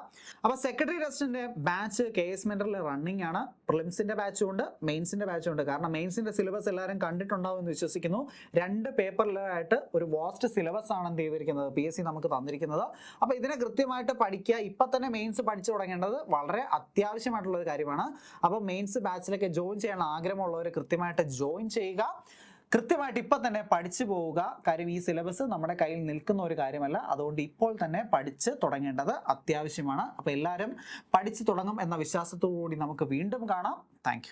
[SPEAKER 1] അപ്പോൾ സെക്രട്ടറി ടെസ്റ്റിന്റെ ബാച്ച് കെ എസ് മെന്ററിൽ റണ്ണിങ് ആണ്. പ്രിലിംസിന്റെ ബാച്ചും ഉണ്ട് മെയിൻസിന്റെ ബാച്ചും ഉണ്ട്. കാരണം മെയിൻസിന്റെ സിലബസ് എല്ലാവരും കണ്ടിട്ടുണ്ടാവും എന്ന് വിശ്വസിക്കുന്നു. രണ്ട് പേപ്പറിലായിട്ട് ഒരു വാസ്റ്റ് സിലബസ് ആണ് എന്ത് ചെയ്തിരിക്കുന്നത്? പി എസ് സി നമുക്ക് തന്നിരിക്കുന്നത്. അപ്പോൾ ഇതിനെ കൃത്യമായിട്ട് പഠിക്കുക. ഇപ്പൊ തന്നെ മെയിൻസ് പഠിച്ചു തുടങ്ങേണ്ടത് വളരെ അത്യാവശ്യമായിട്ടുള്ള ഒരു കാര്യമാണ് അപ്പോൾ മെയിൻസ് ബാച്ചിലൊക്കെ ജോയിൻ ചെയ്യാൻ ആഗ്രഹമുള്ളവർ കൃത്യമായിട്ട് ജോയിൻ ചെയ്യുക. കൃത്യമായിട്ട് ഇപ്പം തന്നെ പഠിച്ചു പോവുക. കാര്യം ഈ സിലബസ് നമ്മുടെ കയ്യിൽ നിൽക്കുന്ന ഒരു കാര്യമല്ല. അതുകൊണ്ട് ഇപ്പോൾ തന്നെ പഠിച്ച് തുടങ്ങേണ്ടത് അത്യാവശ്യമാണ്. അപ്പോൾ എല്ലാവരും പഠിച്ചു തുടങ്ങും എന്ന വിശ്വാസത്തോടു കൂടി നമുക്ക് വീണ്ടും കാണാം. താങ്ക്